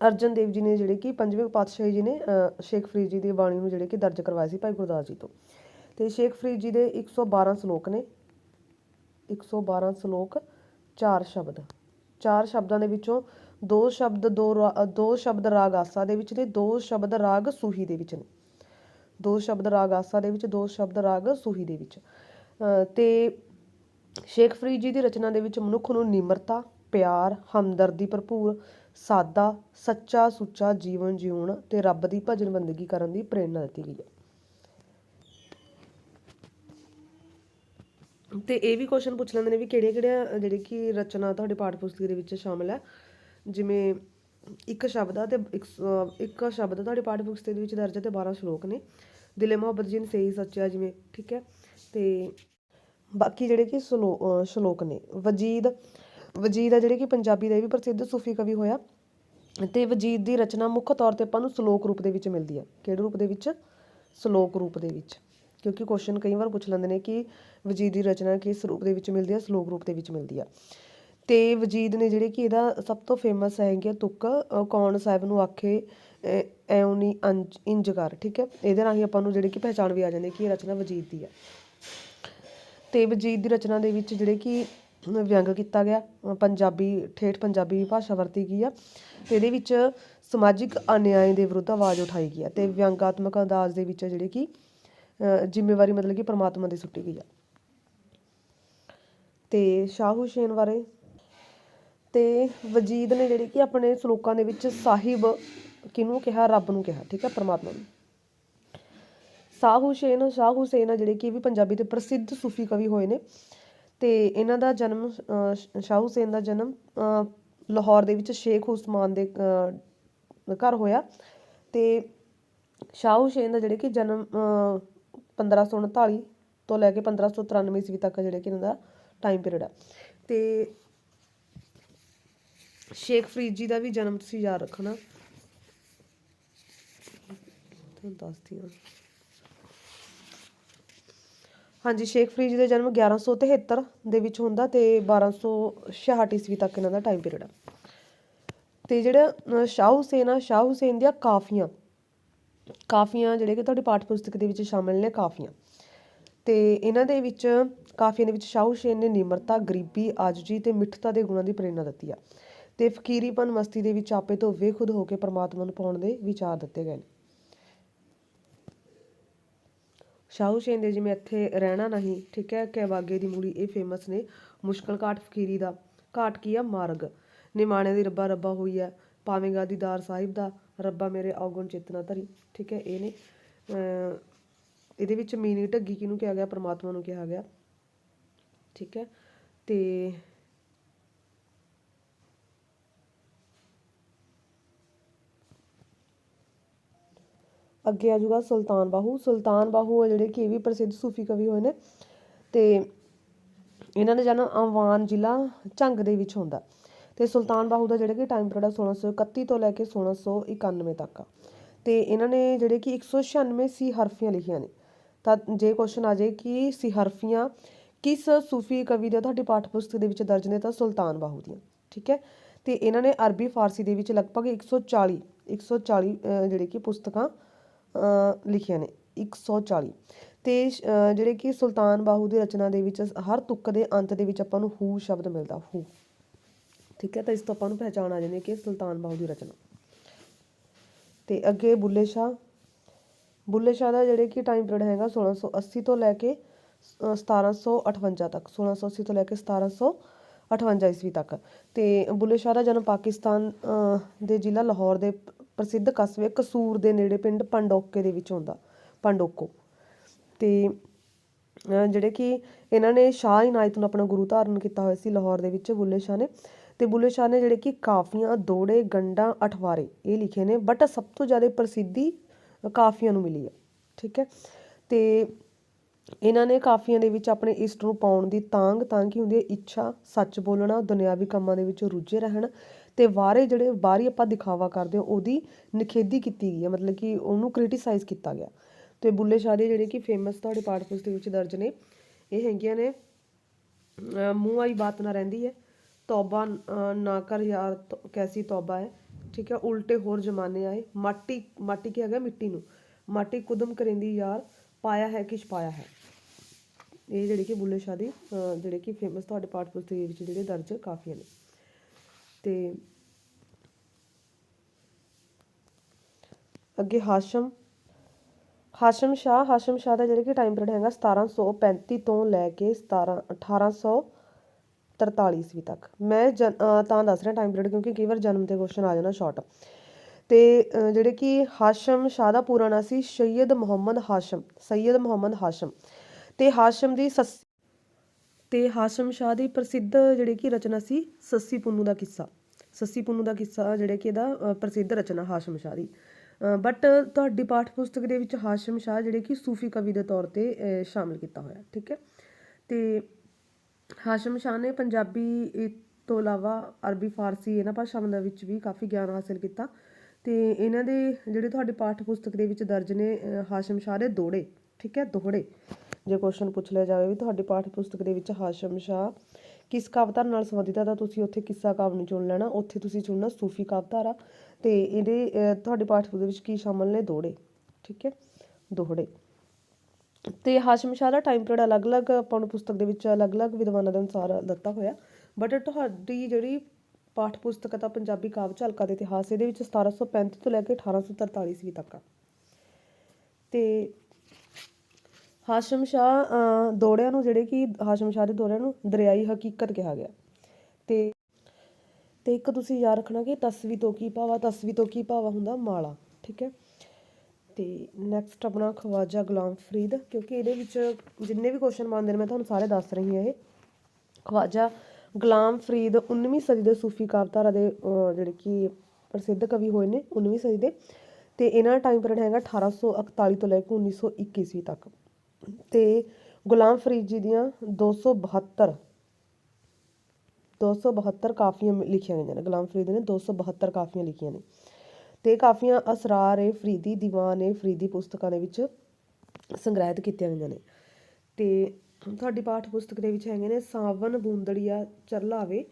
ਅਰਜਨ ਦੇਵ ਜੀ ਨੇ ਜਿਹੜੇ ਕਿ ਪੰਜਵੇਂ ਪਾਤਸ਼ਾਹੀ ਜੀ ਨੇ ਅਹ, ਸ਼ੇਖ ਫਰੀਦ ਜੀ ਦੀ ਬਾਣੀ ਨੂੰ ਜਿਹੜੇ ਕਿ ਦਰਜ ਕਰਵਾਏ ਸੀ ਭਾਈ ਗੁਰਦਾਸ ਜੀ ਤੋਂ। ਤੇ ਸ਼ੇਖ ਫਰੀਦ ਜੀ ਦੇ 112 ਸ਼ਲੋਕ ਨੇ। 112 ਸ਼ਲੋਕ ਚਾਰ ਸ਼ਬਦ। ਚਾਰ ਸ਼ਬਦਾਂ ਦੇ ਵਿੱਚੋਂ ਦੋ ਸ਼ਬਦ ਦੋ ਦੋ ਸ਼ਬਦ ਰਾਗ ਆਸਾ ਦੇ ਵਿੱਚ ਨੇ, ਦੋ ਸ਼ਬਦ ਰਾਗ ਸੂਹੀ ਦੇ ਵਿੱਚ ਨੇ। ਦੋ ਸ਼ਬਦ ਰਾਗ ਆਸਾ ਦੇ ਵਿੱਚ, ਦੋ ਸ਼ਬਦ ਰਾਗ ਸੂਹੀ ਦੇ ਵਿੱਚ। ਤੇ ਸ਼ੇਖ ਫਰੀਦ ਜੀ ਦੀ ਰਚਨਾ ਦੇ ਵਿੱਚ ਮਨੁੱਖ ਨੂੰ ਨਿਮਰਤਾ, ਪਿਆਰ, ਹਮਦਰਦੀ ਭਰਪੂਰ, ਸਾਦਾ, ਸੱਚਾ, ਸੁੱਚਾ ਜੀਵਨ ਜਿਉਣ ਤੇ ਰੱਬ ਦੀ ਭਜਨ ਬੰਦਗੀ ਕਰਨ ਦੀ ਪ੍ਰੇਰਣਾ ਦਿੱਤੀ ਗਈ ਹੈ। ਤੇ ਇਹ ਵੀ ਕੁਐਸਚਨ ਪੁੱਛ ਲੈਂਦੇ ਨੇ ਵੀ ਕਿਹੜੀਆਂ ਕਿਹੜੀਆਂ ਜਿਹੜੀ ਕਿ ਰਚਨਾ ਤੁਹਾਡੇ ਪਾਠ ਪੁਸਤਕ ਦੇ ਵਿੱਚ ਸ਼ਾਮਲ ਹੈ? ਜਿਵੇਂ ਇੱਕ ਸ਼ਬਦ ਆ ਅਤੇ ਇੱਕ ਇੱਕ ਸ਼ਬਦ ਤੁਹਾਡੇ ਪਾਠ ਪੁਸਤਕ ਦੇ ਵਿੱਚ ਦਰਜ ਹੈ ਤੇ 12 ਸ਼ਲੋਕ ਨੇ। ਦਿਲੇ ਮੁਹੱਬਤ ਜਿਨ ਸਹੀ ਸੱਚਾ ਜਿਵੇਂ, ਠੀਕ ਹੈ? ਅਤੇ ਬਾਕੀ ਜਿਹੜੇ ਕਿ ਸਲੋ ਸ਼ਲੋਕ ਨੇ। ਵਜੀਦ ਵਜੀਦ ਆ ਜਿਹੜੇ ਕਿ ਪੰਜਾਬੀ ਦਾ ਇਹ ਵੀ ਪ੍ਰਸਿੱਧ ਸੂਫੀ ਕਵੀ ਹੋਇਆ। ਤੇ ਵਜੀਦ ਦੀ ਰਚਨਾ ਮੁੱਖ ਤੌਰ ਤੇ ਆਪਾਂ ਨੂੰ ਸ਼ਲੋਕ ਰੂਪ ਦੇ ਵਿੱਚ ਮਿਲਦੀ ਹੈ ਕਿਹੜੇ ਰੂਪ ਦੇ ਵਿੱਚ? ਸ਼ਲੋਕ ਰੂਪ ਦੇ ਵਿੱਚ। ਕਿਉਂਕਿ ਕੁਐਸਚਨ ਕਈ ਵਾਰ ਪੁੱਛ ਲੈਂਦੇ ਨੇ ਕਿ ਵਜੀਦ ਦੀ ਰਚਨਾ ਕਿਸ ਰੂਪ ਦੇ ਵਿੱਚ ਮਿਲਦੀ ਹੈ ਸ਼ਲੋਕ ਰੂਪ ਦੇ ਵਿੱਚ ਮਿਲਦੀ ਹੈ ਅਤੇ ਵਜੀਦ ਨੇ ਜਿਹੜੇ ਕਿ ਇਹਦਾ ਸਭ ਤੋਂ ਫੇਮਸ ਹੈਗੇ ਤੁਕ ਅ, ਕੌਣ ਸਾਹਿਬ ਨੂੰ ਆਖੇ ਅ, ਅੰਜ ਇੰਜ ਕਰ ਠੀਕ ਹੈ? ਇਹਦੇ ਰਾਹੀਂ ਆਪਾਂ ਨੂੰ ਜਿਹੜੇ ਕਿ ਪਹਿਚਾਣ ਵੀ ਆ ਜਾਂਦੀ ਹੈ ਕਿ ਇਹ ਰਚਨਾ ਵਜੀਦ ਦੀ ਹੈ। ਅਤੇ ਵਜੀਦ ਦੀ ਰਚਨਾ ਦੇ ਵਿੱਚ ਜਿਹੜੇ ਕਿ ਵਿਅੰਗ ਕੀਤਾ ਗਿਆ ਪੰਜਾਬੀ ਠੇਠ ਪੰਜਾਬੀ ਭਾਸ਼ਾ ਵਰਤੀ ਗਈ ਆ। ਇਹਦੇ ਵਿੱਚ ਸਮਾਜਿਕ ਅਨਿਆਏ ਦੇ ਵਿਰੁੱਧ ਆਵਾਜ਼ ਉਠਾਈ ਗਈ ਆ ਤੇ ਵਿਅੰਗਾਤਮਕ ਅੰਦਾਜ਼ ਦੇ ਵਿੱਚ ਜਿਹੜੇ ਕਿ ਅ, ਜ਼ਿੰਮੇਵਾਰੀ ਮਤਲਬ ਕਿ ਪ੍ਰਮਾਤਮਾ ਦੀ ਸੁੱਟੀ ਗਈ ਆ। ਤੇ ਸ਼ਾਹ ਹੁਸੈਨ ਬਾਰੇ ਤੇ ਵਜੀਦ ਨੇ ਜਿਹੜੇ ਕਿ ਆਪਣੇ ਸਲੋਕਾਂ ਦੇ ਵਿੱਚ ਸਾਹਿਬ ਕਿਹਨੂੰ ਕਿਹਾ? ਰੱਬ ਨੂੰ ਕਿਹਾ ਠੀਕ ਹੈ ਪਰਮਾਤਮਾ ਨੂੰ। ਸ਼ਾਹ ਹੁਸੈਨ ਸ਼ਾਹ ਹੁਸੈਨ ਆ ਜਿਹੜੇ ਕਿ ਇਹ ਵੀ ਪੰਜਾਬੀ ਦੇ ਪ੍ਰਸਿੱਧ ਸੂਫੀ ਕਵੀ ਹੋਏ ਨੇ ਤੇ ਇਹਨਾਂ ਦਾ ਜਨਮ ਸ਼ਾਹ ਹੁਸੈਨ ਦਾ ਜਨਮ ਲਾਹੌਰ ਦੇ ਵਿੱਚ ਸ਼ੇਖ ਉਸਮਾਨ ਦੇ ਘਰ ਹੋਇਆ ਤੇ ਸ਼ਾਹ ਹੁਸੈਨ ਦਾ ਜਿਹੜੇ ਕਿ ਜਨਮ ਅਹ, 1539 ਤੋਂ ਲੈ ਕੇ 1593 ਈਸਵੀ ਤੱਕ ਜਿਹੜੇ ਕਿ ਇਹਨਾਂ ਦਾ ਟਾਈਮ ਪੀਰੀਅਡ ਆ। ਤੇ ਸ਼ੇਖ ਫਰੀਦ ਜੀ ਦਾ ਵੀ ਜਨਮ ਤੁਸੀਂ ਯਾਦ ਰੱਖਣਾ। ਤੁਹਾਨੂੰ ਦੱਸਦੀ ਹਾਂ। ਹਾਂਜੀ ਸ਼ੇਖ ਫਰੀਦ ਜੀ ਦਾ ਜਨਮ 1173 ਦੇ ਵਿੱਚ ਹੁੰਦਾ ਤੇ 1266 ਈਸਵੀ ਤੱਕ ਇਹਨਾਂ ਦਾ ਟਾਈਮ ਪੀਰੀਅਡ ਆ। ਤੇ ਜਿਹੜਾ ਅਹ, ਸ਼ਾਹ ਹੁਸੈਨ ਆ ਸ਼ਾਹ ਹੁਸੈਨ ਦੀਆਂ ਕਾਫੀਆਂ ਕਾਫੀਆਂ ਜਿਹੜੇ ਕਿ ਤੁਹਾਡੀ ਪਾਠ ਪੁਸਤਕ ਦੇ ਵਿੱਚ ਸ਼ਾਮਿਲ ਨੇ ਕਾਫੀਆਂ। ਤੇ ਇਹਨਾਂ ਦੇ ਵਿੱਚ ਕਾਫੀਆਂ ਦੇ ਵਿੱਚ ਸ਼ਾਹ ਹੁਸੈਨ ਨੇ ਨਿਮਰਤਾ ਗਰੀਬੀ ਆਜਜੀ ਤੇ ਮਿੱਠਤਾ ਦੇ ਗੁਣਾਂ ਦੀ ਪ੍ਰੇਰਣਾ ਦਿੱਤੀ ਆ। ਤੇ ਫਕੀਰੀਪਨ ਮਸਤੀ ਦੇ ਵਿੱਚ ਆਪੇ ਤੋਂ ਬੇਖੁਦ ਹੋ ਕੇ ਪਰਮਾਤਮਾ ਨੂੰ ਪਾਉਣ ਦੇ ਵਿਚਾਰ ਦਿੱਤੇ ਗਏ ਨੇ। ਸ਼ਾਹ ਹੁਸੈਨ ਦੇ ਜਿਵੇਂ ਇੱਥੇ ਰਹਿਣਾ ਨਹੀਂ, ਠੀਕ ਹੈ ਕਿ ਬਾਗੇ ਦੀ ਮੂਲੀ ਇਹ ਫੇਮਸ ਨੇ, ਮੁਸ਼ਕਲ ਘਾਟ ਫਕੀਰੀ ਦਾ। ਘਾਟ ਕੀ ਆ? ਮਾਰਗ। ਨਿਮਾਣੇ ਦੀ ਰੱਬਾ ਰੱਬਾ ਹੋਈ ਹੈ ਪਾਵੇਂਗਾ ਦੀਦਾਰ ਸਾਹਿਬ ਦਾ, ਰੱਬਾ ਮੇਰੇ ਔਗਣ ਚੇਤਨਾ ਧਰੀ, ਠੀਕ ਹੈ, ਇਹ ਨੇ। ਅਹ ਇਹਦੇ ਵਿੱਚ ਮੀਨੀ ਢੱਗੀ ਕਿਹਨੂੰ ਕਿਹਾ ਗਿਆ? ਪ੍ਰਮਾਤਮਾ ਨੂੰ ਕਿਹਾ ਗਿਆ। ਠੀਕ ਹੈ, ਤੇ ਅੱਗੇ ਆ ਜਾਊਗਾ ਸੁਲਤਾਨ ਬਾਹੂ। ਸੁਲਤਾਨ ਬਾਹੂ ਜਿਹੜੇ ਕਿ ਇਹ ਵੀ ਪ੍ਰਸਿੱਧ ਸੂਫੀ ਕਵੀ ਹੋਏ ਨੇ। ਤੇ ਇਹਨਾਂ ਦਾ ਜਨਮ ਅਵਾਨ ਜ਼ਿਲ੍ਹਾ ਝੰਗ ਦੇ ਵਿੱਚ ਹੁੰਦਾ। ਤੇ ਸੁਲਤਾਨ ਬਾਹੂ ਦਾ ਜਿਹੜਾ ਕਿ ਟਾਈਮ ਪੀਰੀਅਡ 1631 ਤੋਂ ਲੈ ਕੇ 1691 ਤੱਕ ਆ। ਤੇ ਇਹਨਾਂ ਨੇ ਜਿਹੜੇ ਕਿ 196 ਸੀ ਹਰਫੀਆਂ ਲਿਖੀਆਂ ਨੇ। ਤਾਂ ਜੇ ਕੁਐਸਚਨ ਆ ਜਾਏ ਕਿ ਸੀ ਹਰਫੀਆਂ ਕਿਸ ਸੂਫੀ ਕਵੀ ਦੇ ਤੁਹਾਡੀ ਪਾਠ ਪੁਸਤਕ ਦੇ ਵਿੱਚ ਦਰਜ ਨੇ ਤਾਂ ਸੁਲਤਾਨ ਬਾਹੂ ਦੀਆਂ। ਠੀਕ ਹੈ? ਤੇ ਇਹਨਾਂ ਨੇ ਅਰਬੀ ਫਾਰਸੀ ਦੇ ਵਿੱਚ ਲਗਭਗ 140 140 ਅਹ, ਜਿਹੜੇ ਕਿ ਪੁਸਤਕਾਂ ਲਿਖੀਆਂ ਨੇ 140 ਤੇ ਜਿਹੜੇ ਕਿ ਸੁਲਤਾਨ ਬਾਹੂ ਦੀ ਰਚਨਾ ਦੇ ਵਿੱਚ ਹਰ ਤੁਕ ਦੇ ਅੰਤ ਦੇ ਵਿੱਚ ਆਪਾਂ ਨੂੰ ਹੂ ਸ਼ਬਦ ਮਿਲਦਾ ਹੂ। ਠੀਕ ਹੈ ਤਾਂ ਇਸ ਤੋਂ ਆਪਾਂ ਨੂੰ ਪਹਿਚਾਣ ਆ ਜਾਂਦੀ ਕਿ ਸੁਲਤਾਨ ਬਾਹੂ ਦੀ ਰਚਨਾ। ਤੇ ਅੱਗੇ ਬੁੱਲੇ ਸ਼ਾਹ। ਬੁੱਲੇ ਸ਼ਾਹ ਦਾ ਜਿਹੜੇ ਕਿ ਟਾਈਮ ਪੀਰੀਅਡ ਹੈਗਾ 1680 ਤੋਂ ਲੈ ਕੇ ਅਹ, 1758 ਤੱਕ 1680 ਤੋਂ ਲੈ ਕੇ 1758 ਈਸਵੀ ਤੱਕ। ਤੇ ਬੁੱਲੇ ਸ਼ਾਹ ਦਾ ਜਨਮ ਪਾਕਿਸਤਾਨ ਦੇ ਜ਼ਿਲ੍ਹਾ ਲਾਹੌਰ ਦੇ ਪ੍ਰਸਿੱਧ ਕਸਬੇ ਕਸੂਰ ਦੇ ਨੇੜੇ ਪਿੰਡ ਪੰਡੋਕੇ ਦੇ ਵਿੱਚ ਹੁੰਦਾ ਪੰਡੋਕੋ। ਤੇ ਜਿਹੜੇ ਕਿ ਇਹਨਾਂ ਨੇ ਸ਼ਾਹ ਇਨਾਇਤ ਨੂੰ ਆਪਣਾ ਗੁਰੂ ਧਾਰਨ ਕੀਤਾ ਹੋਇਆ ਸੀ ਲਾਹੌਰ ਦੇ ਵਿੱਚ, ਬੁੱਲੇ ਸ਼ਾਹ ਨੇ। ਤੇ ਬੁੱਲੇ ਸ਼ਾਹ ਨੇ ਜਿਹੜੇ ਕਿ ਕਾਫੀਆਂ, ਦੋੜੇ ਗੰਡਾਂ ਅਠਵਾਰੇ ਇਹ ਲਿਖੇ ਨੇ ਬਟ ਸਭ ਤੋਂ ਜ਼ਿਆਦਾ ਪ੍ਰਸਿੱਧੀ ਕਾਫੀਆਂ ਨੂੰ ਮਿਲੀ ਹੈ ਠੀਕ ਹੈ? ਤੇ ਇਹਨਾਂ ਨੇ ਕਾਫੀਆਂ ਦੇ ਵਿੱਚ ਆਪਣੇ ਇਸ਼ਟ ਨੂੰ ਪਾਉਣ ਦੀ ਤਾਂਗ ਤਾਂ ਕੀ ਹੁੰਦੀ ਹੈ? ਇੱਛਾ, ਸੱਚ ਬੋਲਣਾ, ਦੁਨਿਆਵੀ ਕੰਮਾਂ ਦੇ ਵਿੱਚ ਰੁੱਝੇ ਰਹਿਣ ਤੇ ਵਾਰੇ ਜਿਹੜੇ ਬਾਹਰੀ ਆਪਾਂ ਦਿਖਾਵਾ ਕਰਦੇ ਹਾਂ, ਉਹਦੀ ਨਿਖੇਧੀ ਕੀਤੀ ਗਈ ਹੈ, ਮਤਲਬ ਕਿ ਉਹਨੂੰ ਕ੍ਰਿਟੀਸਾਈਜ਼ ਕੀਤਾ ਗਿਆ। ਤੇ ਬੁੱਲੇ ਸ਼ਾਹ ਦੇ ਜਿਹੜੇ ਕਿ ਫੇਮਸ ਤੁਹਾਡੇ ਪਾਠ ਪੁਸਤਕ ਵਿੱਚ ਦਰਜ ਨੇ, ਇਹ ਹੈਗੀਆਂ ਨੇ ਮੂੰਹ ਆਈ ਬਾਤ ਨਾ ਰਹਿੰਦੀ ਹੈ, ਤੌਬਾ ਨਾ ਕਰ ਯਾਰ ਤੌ- ਕੈਸੀ ਤੌਬਾ ਹੈ, ਠੀਕ ਹੈ, ਉਲਟੇ ਹੋਰ ਜ਼ਮਾਨੇ ਆਏ, ਮਾਟੀ ਮਾਟੀ ਕੀ ਹੈਗਾ ਮਿੱਟੀ ਨੂੰ, ਮਾਟੀ ਕੁਦਮ ਕਰੇਂਦੀ ਯਾਰ, ਪਾਇਆ ਹੈ ਕਿ ਛਪਾਇਆ ਹੈ। ਇਹ ਜਿਹੜੇ ਕਿ ਬੁੱਲੇ ਸ਼ਾਹ ਦੀ ਜਿਹੜੇ ਕਿ ਫੇਮਸ ਤੁਹਾਡੇ ਪਾਠ ਪੁਸਤਕ ਦੇ ਵਿੱਚ ਜਿਹੜੇ ਦਰਜ ਕਾਫੀ ਨੇ। ਤੇ ਅੱਗੇ ਹਾਸ਼ਮ ਹਾਸ਼ਮ ਸ਼ਾਹ ਹਾਸ਼ਮ ਸ਼ਾਹ ਦਾ ਜਿਹੜਾ ਕਿ ਟਾਈਮ ਪੀਰੀਅਡ ਹੈਗਾ 1735 ਤੋਂ ਲੈ ਕੇ 17 1843 ਈਸਵੀ ਤੱਕ। ਮੈਂ ਜਨ- ਤਾਂ ਦੱਸ ਰਿਹਾ ਟਾਈਮ ਪੀਰੀਅਡ ਕਿਉਂਕਿ ਕਈ ਵਾਰ ਜਨਮ ਤੇ ਕੁਐਸਚਨ ਆ ਜਾਣਾ ਸ਼ਾਰਟ ਤੇ ਜਿਹੜੇ ਕਿ ਹਾਸ਼ਮ ਸ਼ਾਹ ਦਾ ਪੂਰਾ ਨਾਂ ਸੀ ਸੈਯਦ ਮੁਹੰਮਦ ਹਾਸ਼ਮ ਸੈਯਦ ਮੁਹੰਮਦ ਹਾਸ਼ਮ। ਤੇ ਹਾਸ਼ਮ ਦੀ ਸੱਸ ਤੇ ਹਾਸ਼ਮ ਸ਼ਾਹ ਦੀ ਪ੍ਰਸਿੱਧ ਜਿਹੜੇ ਕਿ ਰਚਨਾ ਸੀ ਸੱਸੀ ਪੁੰਨੂ ਦਾ ਕਿੱਸਾ। ਸੱਸੀ ਪੁੰਨੂ ਦਾ ਕਿੱਸਾ ਜਿਹੜੇ ਕਿ ਇਹਦਾ ਪ੍ਰਸਿੱਧ ਰਚਨਾ ਹਾਸ਼ਮ ਸ਼ਾਹ ਦੀ। ਬਟ ਤੁਹਾਡੀ ਪਾਠ ਪੁਸਤਕ ਦੇ ਵਿੱਚ ਹਾਸ਼ਮ ਸ਼ਾਹ ਜਿਹੜੇ ਕਿ ਸੂਫੀ ਕਵੀ ਦੇ ਤੌਰ ਤੇ ਸ਼ਾਮਿਲ ਕੀਤਾ ਹੋਇਆ, ਠੀਕ ਹੈ? ਤੇ ਹਾਸ਼ਮ ਸ਼ਾਹ ਨੇ ਪੰਜਾਬੀ ਤੋਂ ਇਲਾਵਾ ਅਰਬੀ, ਫਾਰਸੀ ਇਹਨਾਂ ਭਾਸ਼ਾਵਾਂ ਦੇ ਵਿੱਚ ਵੀ ਕਾਫੀ ਗਿਆਨ ਹਾਸਲ ਕੀਤਾ। ਤੇ ਇਹਨਾਂ ਦੇ ਜਿਹੜੇ ਤੁਹਾਡੇ ਪਾਠ ਪੁਸਤਕ ਦੇ ਵਿੱਚ ਦਰਜ ਨੇ ਹਾਸ਼ਮ ਸ਼ਾਹ ਦੇ ਦੋੜੇ। ਠੀਕ ਹੈ, ਦੋਹੜੇ। ਜੇ ਕੁਐਸਚਨ ਪੁੱਛ ਲਿਆ ਜਾਵੇ ਵੀ ਤੁਹਾਡੀ ਪਾਠ ਪੁਸਤਕ ਦੇ ਵਿੱਚ ਹਾਸ਼ਮ ਸ਼ਾਹ ਕਿਸ ਕਾਵਿਧਾਰਾ ਨਾਲ ਸੰਬੰਧਿਤ ਹੈ ਤਾਂ ਤੁਸੀਂ ਉੱਥੇ ਕਿੱਸਾ ਕਾਵਿ ਨੂੰ ਚੁਣ ਲੈਣਾ, ਉੱਥੇ ਤੁਸੀਂ ਚੁਣਨਾ ਸੂਫੀ ਕਾਵਿਧਾਰਾ ਤੇ ਇਹਦੇ ਤੁਹਾਡੇ ਪਾਠ ਪੁਸਤਕ ਦੇ ਵਿੱਚ ਕੀ ਸ਼ਾਮਲ ਨੇ? ਦੋਹੜੇ। ਠੀਕ ਹੈ, ਦੋਹੜੇ। ਤੇ ਹਾਸ਼ਮ ਸ਼ਾਹ ਦਾ ਟਾਈਮ ਪੀਰੀਅਡ ਅਲੱਗ-ਅਲੱਗ ਆਪਾਂ ਨੂੰ ਪੁਸਤਕ ਦੇ ਵਿੱਚ ਅਲੱਗ-ਅਲੱਗ ਵਿਦਵਾਨਾਂ ਦੇ ਅਨੁਸਾਰ ਦਿੱਤਾ ਹੋਇਆ। ਬਟ ਤੁਹਾਡੀ ਜਿਹੜੀ ਪਾਠ ਪੁਸਤਕ ਤਾਂ ਪੰਜਾਬੀ ਕਾਵਿ ਝਲਕਾ ਦੇ ਇਤਿਹਾਸ, ਇਹਦੇ ਵਿੱਚ 1735 ਤੋਂ ਲੈ ਕੇ 1843 ਈਸਵੀ ਤੱਕ ਆ। ਤੇ ਹਾਸ਼ਮ ਸ਼ਾਹ ਅ, ਦੋੜਿਆਂ ਨੂੰ ਜਿਹੜੇ ਕਿ ਹਾਸ਼ਮ ਸ਼ਾਹ ਦੇ ਦੋੜਿਆਂ ਨੂੰ ਦਰਿਆਈ ਹਕੀਕਤ ਕਿਹਾ ਗਿਆ। ਤੇ ਤੇ ਇੱਕ ਤੁਸੀਂ ਯਾਦ ਰੱਖਣਾ ਕਿ ਤਸਵੀ ਤੋਂ ਕੀ ਭਾਵਾ ਤਸਵੀ ਤੋਂ ਕੀ ਭਾਵਾ ਹੁੰਦਾ ਮਾਲਾ ਠੀਕ ਹੈ? ਤੇ ਨੈਕਸਟ ਆਪਣਾ ਖਵਾਜਾ ਗੁਲਾਮ ਫਰੀਦ ਕਿਉਂਕਿ ਇਹਦੇ ਵਿੱਚ ਜਿੰਨੇ ਵੀ ਕੁਐਸਚਨ ਬਣਦੇ ਨੇ ਮੈਂ ਤੁਹਾਨੂੰ ਸਾਰੇ ਦੱਸ ਰਹੀ ਹਾਂ ਇਹ। ਖਵਾਜਾ ਗੁਲਾਮ ਫਰੀਦ 19ਵੀਂ ਸਦੀ ਦੇ ਸੂਫੀ ਕਾਵਿਧਾਰਾ ਦੇ ਜਿਹੜੇ ਕਿ ਪ੍ਰਸਿੱਧ ਕਵੀ ਹੋਏ ਨੇ 19ਵੀਂ ਸਦੀ ਦੇ। ਤੇ ਇਹਨਾਂ ਦਾ ਟਾਈਮ ਪੀਰੀਅਡ ਹੈਗਾ 1841 ਤੋਂ ਲੈ ਕੇ 1921 ਈਸਵੀ ਤੱਕ। ਤੇ ਗੁਲਾਮ ਫਰੀਦ ਜੀ ਦੀਆਂ 272 272 ਕਾਫੀਆਂ ਲਿਖੀਆਂ ਗਈਆਂ ਨੇ। ਗੁਲਾਮ ਫਰੀਦ ਨੇ 272 ਕਾਫੀਆਂ ਲਿਖੀਆਂ ਨੇ। ਤੇ ਕਾਫੀਆਂ ਅਸਰਾਰ ਏ, ਫਰੀਦੀ ਦੀਵਾਨ ਏ, ਫਰੀਦੀ ਪੁਸਤਕਾਂ ਦੇ ਵਿੱਚ ਸੰਗ੍ਰਹਿਤ ਕੀਤੀਆਂ ਗਈਆਂ ਨੇ। ਤੇ ਤੁਹਾਡੀ ਪਾਠ ਪੁਸਤਕ ਦੇ ਵਿੱਚ ਹੈਗੇ ਨੇ, ਸਾਵਨ ਬੂੰਦੜੀਆ ਚਰਲਾਵੇ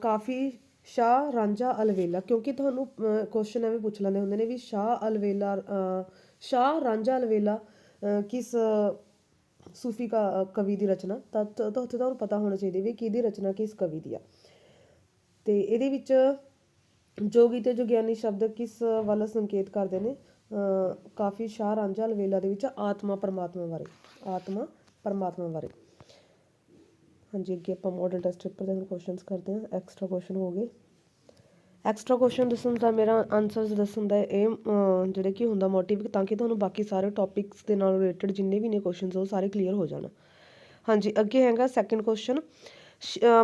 ਕਾਫੀ ਸ਼ਾਹ ਰਾਂਝਾ ਅਲਵੇਲਾ। ਕਿਉਂਕਿ ਤੁਹਾਨੂੰ ਕੁਐਸਚਨ ਐਵੇਂ ਪੁੱਛ ਲੈਂਦੇ ਹੁੰਦੇ ਨੇ ਵੀ ਸ਼ਾਹ ਅਲਵੇਲਾ ਅਹ ਸ਼ਾਹ ਰਾਂਝਾ ਅਲਵੇਲਾ ਕਿਸ ਸੂਫੀ ਕਾ, ਕਵੀ ਦੀ ਰਚਨਾ? ਤਾਂ ਤਾਂ ਤੁਹਾਨੂੰ ਪਤਾ ਹੋਣਾ ਚਾਹੀਦਾ ਵੀ ਕਿਹਦੀ ਰਚਨਾ ਕਿਸ ਕਵੀ ਦੀ ਆ। ਤੇ ਇਹਦੇ ਵਿੱਚ ਜੋਗੀ ਤੇ ਜੋਗਿਆਨੀ ਸ਼ਬਦ ਕਿਸ ਵੱਲ ਸੰਕੇਤ ਕਰਦੇ ਨੇ ਕਾਫੀ ਸ਼ਾਹ ਰਾਂਝਾ ਲਵੇਲਾ ਦੇ ਵਿੱਚ ਆਤਮਾ ਪਰਮਾਤਮਾ ਬਾਰੇ, ਆਤਮਾ ਪਰਮਾਤਮਾ ਬਾਰੇ। ਹਾਂਜੀ, ਅੱਗੇ ਆਪਾਂ ਮਾਡਲ ਟੈਸਟ ਪੇਪਰ ਦੇ ਹੁਣ ਕੁਐਸਚਨਸ ਕਰਦੇ ਹਾਂ ਐਕਸਟਰਾ ਕੁਐਸਚਨ ਹੋ ਗਏ। ਐਕਸਟਰਾ ਕੁਐਸਚਨ ਦੱਸਣ ਦਾ ਮੇਰਾ ਆਨਸਰਸ ਦੱਸਣ ਦਾ ਇਹ ਅਹ, ਜਿਹੜੇ ਕਿ ਹੁੰਦਾ ਮੋਟਿਵ ਤਾਂ ਕਿ ਤੁਹਾਨੂੰ ਬਾਕੀ ਸਾਰੇ ਟੌਪਿਕਸ ਦੇ ਨਾਲ ਰਿਲੇਟਡ ਜਿੰਨੇ ਵੀ ਨੇ ਕੁਐਸਚਨਸ ਉਹ ਸਾਰੇ ਕਲੀਅਰ ਹੋ ਜਾਣ। ਹਾਂਜੀ ਅੱਗੇ ਹੈਗਾ ਸੈਕੰਡ ਕੁਐਸਚਨ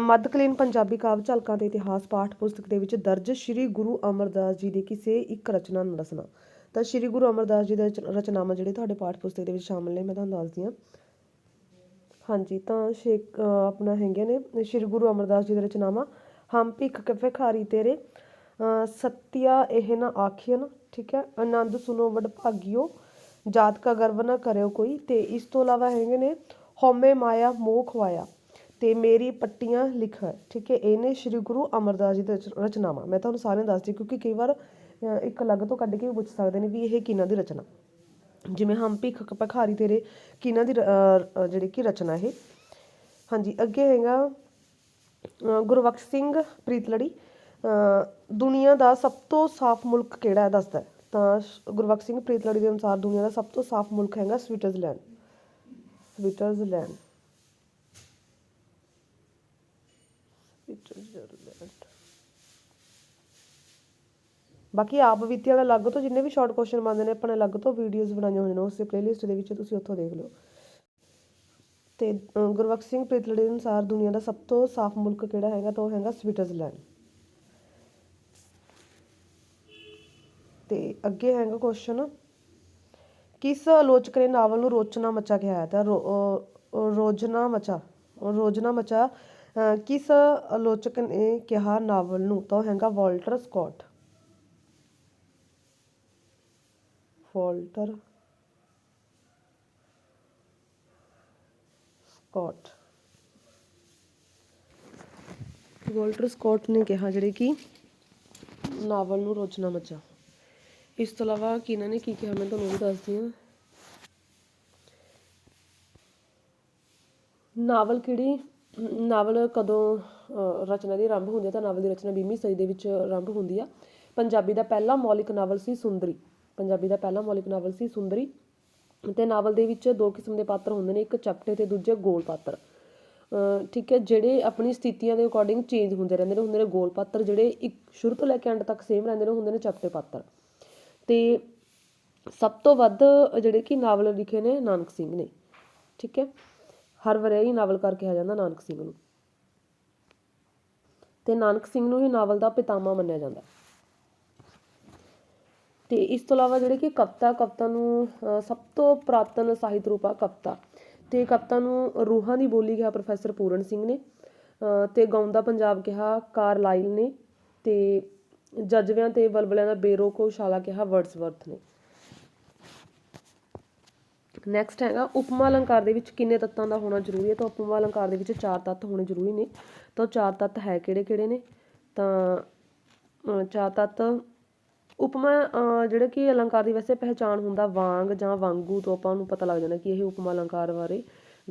ਮੱਧਕਾਲੀਨ ਪੰਜਾਬੀ ਕਾਵਿ ਝਲਕਾਂ ਦੇ ਇਤਿਹਾਸ ਪਾਠ ਪੁਸਤਕ ਦੇ ਵਿੱਚ ਦਰਜ ਸ੍ਰੀ ਗੁਰੂ ਅਮਰਦਾਸ ਜੀ ਦੀ ਕਿਸੇ ਇੱਕ ਰਚਨਾ ਨੂੰ ਦੱਸਣਾ ਤਾਂ ਸ੍ਰੀ ਗੁਰੂ ਅਮਰਦਾਸ ਜੀ ਦੇ ਰਚ- ਰਚਨਾਵਾਂ ਜਿਹੜੇ ਤੁਹਾਡੇ ਪਾਠ ਪੁਸਤਕ ਦੇ ਵਿੱਚ ਸ਼ਾਮਲ ਨੇ ਮੈਂ ਤੁਹਾਨੂੰ ਦੱਸਦੀ ਹਾਂ ਹਾਂਜੀ ਤਾਂ ਸ਼ੇਖ ਆਪਣਾ ਹੈਗੇ ਨੇ ਸ਼੍ਰੀ ਗੁਰੂ ਅਮਰਦਾਸ ਜੀ ਦੇ ਰਚਨਾਵਾਂ। ਹਮ ਭਿੱਖ ਕਫੇ ਖਾਰੀ ਤੇਰੇ। ਸਤਿਆ ਇਹ ਨਾ ਆਖੀਨ ਠੀਕ ਹੈ ਆਨੰਦ ਸੁਨੋ ਵਡ ਭਾਗਿਓ ਜਾਤ ਕਾ ਗਰਵ ਨਾ ਕਰਿਓ ਕੋਈ ਤੇ ਇਸ ਤੋਂ ਇਲਾਵਾ ਹੈਗੇ ਨੇ ਹਉਮੈ ਮਾਇਆ ਮੋਹ ਖਵਾਇਆ ਤੇ ਮੇਰੀ ਪੱਟੀਆਂ ਲਿਖ ਠੀਕ ਹੈ ਇਹ ਨੇ ਸ਼੍ਰੀ ਗੁਰੂ ਅਮਰਦਾਸ ਜੀ ਦੇ ਰਚ- ਰਚਨਾਵਾਂ ਮੈਂ ਤੁਹਾਨੂੰ ਸਾਰਿਆਂ ਦੱਸਦੀ ਕਿਉਂਕਿ ਕਈ ਵਾਰ ਇੱਕ ਅਲੱਗ ਤੋਂ ਕੱਢ ਕੇ ਵੀ ਪੁੱਛ ਸਕਦੇ ਨੇ ਵੀ ਇਹ ਕਿਹਨਾਂ ਦੀ ਰਚਨਾ। ਜਿਵੇਂ ਹਮ ਭਿਖ ਭਿਖਾਰੀ ਤੇਰੇ ਕਿਹਨਾਂ ਦੀ ਜਿਹੜੀ ਕਿ ਰਚਨਾ ਇਹ। ਹਾਂਜੀ ਅੱਗੇ ਹੈਗਾ ਅਹ, ਸਿੰਘ ਪ੍ਰੀਤਲੜੀ ਦੁਨੀਆ ਦਾ ਸਭ ਤੋਂ ਸਾਫ਼ ਮੁਲਕ ਕਿਹੜਾ ਹੈ ਦੱਸਦਾ ਤਾਂ ਸ਼- ਗੁਰਬਖਸ਼ ਸਿੰਘ ਪ੍ਰੀਤਲੜੀ ਦੇ ਅਨੁਸਾਰ ਦੁਨੀਆ ਦਾ ਸਭ ਤੋਂ ਸਾਫ਼ ਮੁਲਕ ਹੈਗਾ ਸਵਿਟਜ਼ਰਲੈਂਡ। ਸਵਿਟਜ਼ਰਲੈਂਡ। ਸਵਿਟਜ਼ਰਲੈਂਡ। ਬਾਕੀ ਆਪ ਬੀਤੀ ਵਾਲਾ ਅਲੱਗ ਤੋਂ ਜਿੰਨੇ ਵੀ ਸ਼ਾਰਟ ਕੁਐਸਚਨ ਬਣਦੇ ਨੇ ਆਪਣੇ ਅਲੱਗ ਤੋਂ ਵੀਡੀਓਜ਼ ਬਣਾਈਆਂ ਹੋਈਆਂ ਨੇ ਉਸੇ ਪਲੇਲਿਸਟ ਦੇ ਵਿੱਚ ਤੁਸੀਂ ਉੱਥੋਂ ਦੇਖ ਲਿਓ। ਤੇ ਅਹ, ਗੁਰਬਖਸ਼ ਸਿੰਘ ਪ੍ਰੀਤਲੜੀ ਦੇ ਅਨੁਸਾਰ ਦੁਨੀਆ ਦਾ ਸਭ ਤੋਂ ਸਾਫ਼ ਮੁਲਕ ਕਿਹੜਾ ਹੈਗਾ ਤਾਂ ਉਹ ਹੈਗਾ ਸਵਿਟਜ਼ਰਲੈਂਡ ਤੇ ਅੱਗੇ ਹੈਗਾ ਕੁਐਸਚਨ ਕਿਸ ਆਲੋਚਕ ਨੇ ਨਾਵਲ ਨੂੰ ਰੋਚਨਾ ਮਚਾ ਕਿਹਾ ਹੈ? ਤਾਂ ਰੋ- ਰੋਜਨਾ ਮਚਾ ਰੋਜਨਾ ਮਚਾ ਕਿਸ ਆਲੋਚਕ ਨੇ ਕਿਹਾ ਨਾਵਲ ਨੂੰ? ਤਾਂ ਉਹ ਹੈਗਾ Walter Scott. Walter Scott. Walter Scott ਨੇ ਕਿਹਾ ਜਿਹੜੇ ਕਿ ਨਾਵਲ ਨੂੰ ਰੋਚਨਾ ਮਚਾ। ਇਸ ਤੋਂ ਇਲਾਵਾ ਕਿ ਇਹਨਾਂ ਨੇ ਕੀ ਕਿਹਾ ਮੈਂ ਤੁਹਾਨੂੰ ਉਹ ਵੀ ਦੱਸਦੀ ਹਾਂ। ਨਾਵਲ ਕਿਹੜੀ? ਨਾਵਲ ਕਦੋਂ ਰਚਨਾ ਦੀ ਆਰੰਭ ਹੁੰਦੀ ਹੈ ਤਾਂ ਨਾਵਲ ਦੀ ਰਚਨਾ 20ਵੀਂ ਸਦੀ ਦੇ ਵਿੱਚ ਆਰੰਭ ਹੁੰਦੀ ਆ। ਪੰਜਾਬੀ ਦਾ ਪਹਿਲਾ ਮੌਲਿਕ ਨਾਵਲ ਸੀ ਸੁੰਦਰੀ। ਪੰਜਾਬੀ ਦਾ ਪਹਿਲਾ ਮੌਲਿਕ ਨਾਵਲ ਸੀ ਸੁੰਦਰੀ। ਤੇ ਨਾਵਲ ਦੇ ਵਿੱਚ ਦੋ ਕਿਸਮ ਦੇ ਪਾਤਰ ਹੁੰਦੇ ਨੇ, ਇੱਕ ਚਪਟੇ ਤੇ ਦੂਜੇ ਗੋਲ ਪਾਤਰ। ਠੀਕ ਹੈ, ਜਿਹੜੇ ਆਪਣੀ ਸਥਿਤੀਆਂ ਦੇ ਅਕੋਰਡਿੰਗ ਚੇਂਜ ਹੁੰਦੇ ਰਹਿੰਦੇ ਨੇ, ਹੁੰਦੇ ਨੇ ਗੋਲ ਪਾਤਰ, ਜਿਹੜੇ ਇੱਕ ਸ਼ੁਰੂ ਤੋਂ ਲੈ ਕੇ ਐਂਡ ਤੱਕ ਸੇਮ ਰਹਿੰਦੇ ਨੇ, ਹੁੰਦੇ ਨੇ ਚਪਟੇ ਪਾਤਰ। ਤੇ ਸਭ ਤੋਂ ਵੱਧ ਜਿਹੜੇ ਕਿ ਨਾਵਲ ਲਿਖੇ ਨੇ ਨਾਨਕ ਸਿੰਘ ਨੇ, ਠੀਕ ਹੈ? ਹਰ ਵਰਿਆਈ ਨਾਵਲਕਾਰ ਕਿਹਾ ਜਾਂਦਾ ਨਾਨਕ ਸਿੰਘ ਨੂੰ। ਤੇ ਨਾਨਕ ਸਿੰਘ ਨੂੰ ਹੀ ਨਾਵਲ ਦਾ ਪਿਤਾਮਾ ਮੰਨਿਆ ਜਾਂਦਾ। ਤੇ ਇਸ ਤੋਂ ਇਲਾਵਾ ਜਿਹੜੇ ਕਿ ਕਵਿਤਾ ਕਵਿਤਾ ਨੂੰ ਸਭ ਤੋਂ ਪ੍ਰਾਤਨ ਸਾਹਿਤ ਰੂਪ ਆ ਕਵਿਤਾ। ਤੇ ਕਵਿਤਾ ਨੂੰ ਰੂਹਾਂ ਦੀ ਬੋਲੀ ਕਿਹਾ ਪ੍ਰੋਫੈਸਰ ਪੂਰਨ ਸਿੰਘ ਨੇ ਤੇ ਗਾਉਂਦਾ ਪੰਜਾਬ ਕਿਹਾ ਕਾਰਲਾਈਲ ਨੇ, ਤੇ ਜਜ਼ਬਿਆਂ ਤੇ ਬਲਬਲਿਆਂ ਦਾ ਬੇਰੋਕ ਉਛਾਲਾ ਕਿਹਾ ਵਰਡਸਵਰਥ ਨੇ। ਨੈਕਸਟ ਹੈਗਾ ਉਪਮਾ ਅਲੰਕਾਰ ਦੇ ਵਿੱਚ ਕਿੰਨੇ ਤੱਤਾਂ ਦਾ ਹੋਣਾ ਜ਼ਰੂਰੀ ਹੈ? ਤਾਂ ਉਪਮਾ ਅਲੰਕਾਰ ਦੇ ਵਿੱਚ ਚਾਰ ਤੱਤ ਹੋਣੇ ਜ਼ਰੂਰੀ ਨੇ। ਤਾਂ ਉਹ ਚਾਰ ਤੱਤ ਹੈ ਕਿਹੜੇ ਕਿਹੜੇ ਨੇ? ਤਾਂ ਚਾਰ ਤੱਤ ਉਪਮਾ ਅਹ, ਜਿਹੜੇ ਕਿ ਅਲੰਕਾਰ ਦੀ ਵੈਸੇ ਪਹਿਚਾਣ ਹੁੰਦਾ ਵਾਂਗ ਜਾਂ ਵਾਂਗੂ ਤੋਂ ਆਪਾਂ ਨੂੰ ਪਤਾ ਲੱਗ ਜਾਂਦਾ ਕਿ ਇਹ ਉਪਮਾ ਅਲੰਕਾਰ ਬਾਰੇ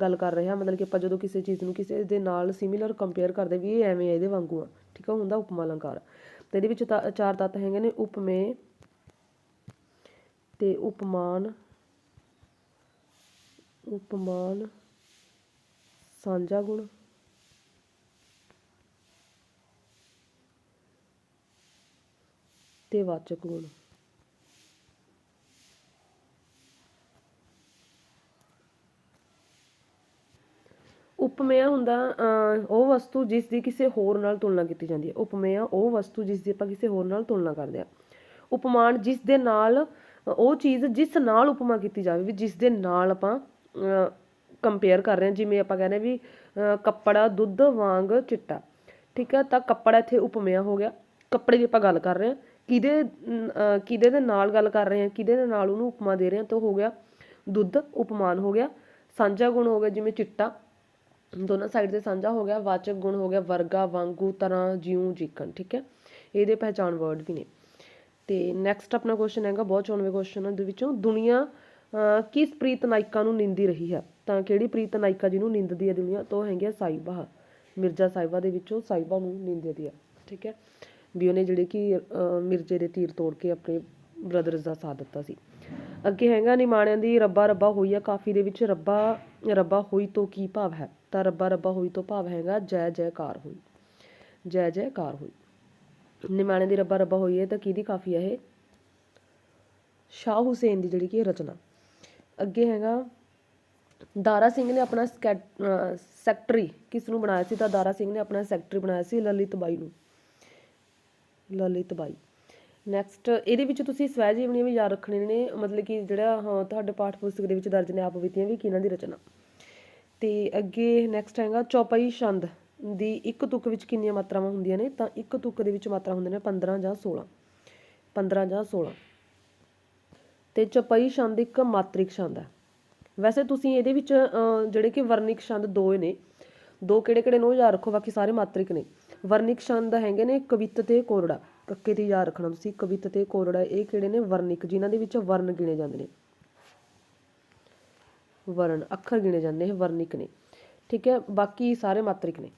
ਗੱਲ ਕਰ ਰਿਹਾ। ਮਤਲਬ ਕਿ ਆਪਾਂ ਜਦੋਂ ਕਿਸੇ ਚੀਜ਼ ਨੂੰ ਕਿਸੇ ਦੇ ਨਾਲ ਸਿਮਿਲਰ ਕੰਪੇਅਰ ਕਰਦੇ ਵੀ ਇਹ ਐਵੇਂ ਆ ਇਹਦੇ ਵਾਂਗੂ ਆ ਠੀਕ ਆ ਹੁੰਦਾ ਉਪਮਾ ਅਲੰਕਾਰ। ਤੇ ਇਹਦੇ ਵਿੱਚ ਤਾਂ ਚਾਰ ਤੱਤ ਹੈਗੇ ਨੇ ਉਪਮੇ ਤੇ ਉਪਮਾਨ ਉਪਮਾਨ ਸਾਂਝਾ ਗੁਣ ਤੇ ਵਾਚਕ ਗੁਣ। ਉਪਮੇਯ ਹੁੰਦਾ ਉਹ ਵਸਤੂ ਜਿਸ ਦੀ ਕਿਸੇ ਹੋਰ ਨਾਲ ਤੁਲਨਾ ਕੀਤੀ ਜਾਂਦੀ ਹੈ। ਉਪਮੇਯ, ਉਹ ਵਸਤੂ ਜਿਸ ਦੀ ਆਪਾਂ ਕਿਸੇ ਹੋਰ ਨਾਲ ਤੁਲਨਾ ਕਰਦੇ ਹਾਂ। ਉਪਮਾਨ ਜਿਸ ਦੇ ਨਾਲ ਉਹ ਚੀਜ਼ ਜਿਸ ਨਾਲ ਉਪਮਾ ਕੀਤੀ ਜਾਵੇ ਵੀ ਜਿਸ ਦੇ ਨਾਲ ਆਪਾਂ ਕੰਪੇਅਰ ਕਰ ਰਹੇ ਹਾਂ। ਜਿਵੇਂ ਆਪਾਂ ਕਹਿੰਦੇ ਵੀ ਕੱਪੜਾ, ਦੁੱਧ, ਵਾਂਗ, ਚਿੱਟਾ। ਠੀਕ ਹੈ, ਤਾਂ ਕੱਪੜਾ ਇੱਥੇ ਉਪਮੇਯ ਹੋ ਗਿਆ। ਕੱਪੜੇ ਦੀ ਆਪਾਂ ਗੱਲ ਕਰ ਰਹੇ ਹਾਂ। ਕਿਹਦੇ ਕਿਹਦੇ ਦੇ ਨਾਲ ਗੱਲ ਕਰ ਰਹੇ ਹਾਂ, ਕਿਹਦੇ ਦੇ ਨਾਲ ਉਹਨੂੰ ਉਪਮਾ ਦੇ ਰਹੇ ਹਾਂ, ਤਾਂ ਹੋ ਗਿਆ ਦੁੱਧ, ਉਪਮਾਨ ਹੋ ਗਿਆ। ਸਾਂਝਾ ਗੁਣ ਹੋ ਗਿਆ, ਜਿਵੇਂ ਚਿੱਟਾ। ਦੋਨਾਂ ਸਾਈਡ ਤੇ ਸਾਂਝਾ ਹੋ ਗਿਆ ਵਾਚਕ ਗੁਣ ਹੋ ਗਿਆ, ਵਰਗਾ, ਵਾਂਗੂ, ਤਰ੍ਹਾਂ, ਜਿਉਂ, ਜੀਕਣ, ਠੀਕ ਹੈ? ਇਹਦੇ ਪਹਿਚਾਣ ਵਰਡ ਵੀ ਨੇ। ਤੇ ਨੈਕਸਟ ਆਪਣਾ ਕੁਐਸਚਨ ਹੈਗਾ, ਬਹੁਤ 94 ਕੁਐਸਚਨ ਦੇ ਵਿੱਚੋਂ ਦੁਨੀਆ ਕਿਸ ਪ੍ਰੀਤ ਨਾਇਕਾ ਨੂੰ ਨਿੰਦੀ ਰਹੀ ਹੈ? ਤਾਂ ਕਿਹੜੀ ਪ੍ਰੀਤ ਨਾਇਕਾ ਜਿਹਨੂੰ ਨਿੰਦਦੀ ਹੈ ਦੁਨੀਆ? ਤੋਂ ਉਹ ਹੈਗੀ ਆ ਸਾਈਬਾ। ਮਿਰਜ਼ਾ ਸਾਹਿਬਾ ਦੇ ਵਿੱਚੋਂ ਸਾਈਬਾ ਨੂੰ ਨਿੰਦਦੀ ਹੈ, ਠੀਕ ਹੈ? ਵੀ ਉਹਨੇ ਜਿਹੜੇ ਕਿ ਮਿਰਜ਼ੇ ਦੇ ਤੀਰ ਤੋੜ ਕੇ ਆਪਣੇ ਬ੍ਰਦਰਸ ਦਾ ਸਾਥ ਦਿੱਤਾ ਸੀ। ਅੱਗੇ ਹੈਗਾ ਨਿਮਾਣਿਆਂ ਦੀ ਰੱਬਾ ਰੱਬਾ ਹੋਈ ਕਾਫੀ ਦੇ ਵਿੱਚ ਰੱਬਾ ਰੱਬਾ ਹੋਈ ਤੋਂ ਕੀ ਭਾਵ ਹੈ? ਤਾਂ ਰੱਬਾ ਰੱਬਾ ਹੋਈ ਤੋਂ ਭਾਵ ਹੈਗਾ ਜੈ ਜੈਕਾਰ ਹੋਈ। ਜੈ ਜੈਕਾਰ ਹੋਈ। ਨਿਮਾਣੇ ਦੀ ਰੱਬਾ ਰੱਬਾ ਹੋਈ ਹੈ ਤਾਂ ਕਿਹਦੀ ਕਾਫੀ ਹੈ ਇਹ? ਸ਼ਾਹ ਹੁਸੈਨ ਦੀ ਜਿਹੜੀ ਕਿ ਰਚਨਾ। ਅੱਗੇ ਹੈਗਾ, ਦਾਰਾ ਸਿੰਘ ਨੇ ਆਪਣਾ ਸਕੈਟ- ਸੈਕਟਰੀ ਕਿਸ ਨੂੰ ਬਣਾਇਆ ਸੀ? ਤਾਂ ਦਾਰਾ ਸਿੰਘ ਨੇ ਆਪਣਾ ਸੈਕਟਰੀ ਬਣਾਇਆ ਸੀ ਲਲਿਤ ਬਾਈ ਨੂੰ। ਲਲਿਤ ਬਾਈ। ਨੈਕਸਟ ਇਹਦੇ ਵਿੱਚ ਤੁਸੀਂ ਸਵੈ ਜੀਵਨੀਆਂ ਵੀ ਯਾਦ ਰੱਖਣੇ ਨੇ ਮਤਲਬ ਕਿ ਜਿਹੜਾ ਹਾਂ, ਤੁਹਾਡੇ ਪਾਠ ਪੁਸਤਕ ਦੇ ਵਿੱਚ ਦਰਜ ਨੇ ਆਪ ਬੀਤੀਆਂ ਵੀ ਕਿਹਨਾਂ ਦੀ ਰਚਨਾ। ਤੇ ਅੱਗੇ ਨੈਕਸਟ ਹੈਗਾ ਚੌਪਈ ਛੰਦ ਦੀ ਇੱਕ ਤੁਕ ਵਿੱਚ ਕਿੰਨੀਆਂ ਮਾਤਰਾਵਾਂ ਹੁੰਦੀਆਂ ਨੇ? ਤਾਂ ਇੱਕ ਤੁਕ ਦੇ ਵਿੱਚ ਮਾਤਰਾ ਹੁੰਦੀਆਂ ਨੇ 15 ਜਾਂ 16 15 ਜਾਂ 16 ਤੇ ਚੌਪਈ ਛੰਦ ਇੱਕ ਮਾਤ੍ਰਿਕ ਛੰਦ ਹੈ। ਵੈਸੇ ਤੁਸੀਂ ਇਹਦੇ ਵਿੱਚ ਜਿਹੜੇ ਕਿ ਵਰਣਿਕ ਛੰਦ ਦੋ ਨੇ ਦੋ ਕਿਹੜੇ ਕਿਹੜੇ ਨੋ ਯਾਦ ਰੱਖੋ ਬਾਕੀ ਸਾਰੇ ਮਾਤ੍ਰਿਕ ਨੇ। ਵਰਣਿਕ ਛੰਦ ਹੈਗੇ ਨੇ ਕਵਿਤ ਤੇ ਕੋਰੜਾ। ਕੱਕੇ ਤੇ ਯਾਦ ਰੱਖਣਾ ਤੁਸੀਂ, ਕਵਿਤ ਤੇ ਕੋਰੜਾ, ਇਹ ਕਿਹੜੇ ਨੇ? ਵਰਣਿਕ, ਜਿਨ੍ਹਾਂ ਦੇ ਵਿੱਚ ਵਰਨ ਗਿਣੇ ਜਾਂਦੇ ਨੇ। ਵਰਣ, ਅੱਖਰ ਗਿਣੇ ਜਾਂਦੇ ਇਹ ਵਰਣਿਕ ਨੇ। ਠੀਕ ਹੈ, ਬਾਕੀ ਸਾਰੇ ਮਾਤਰਿਕ ਨੇ।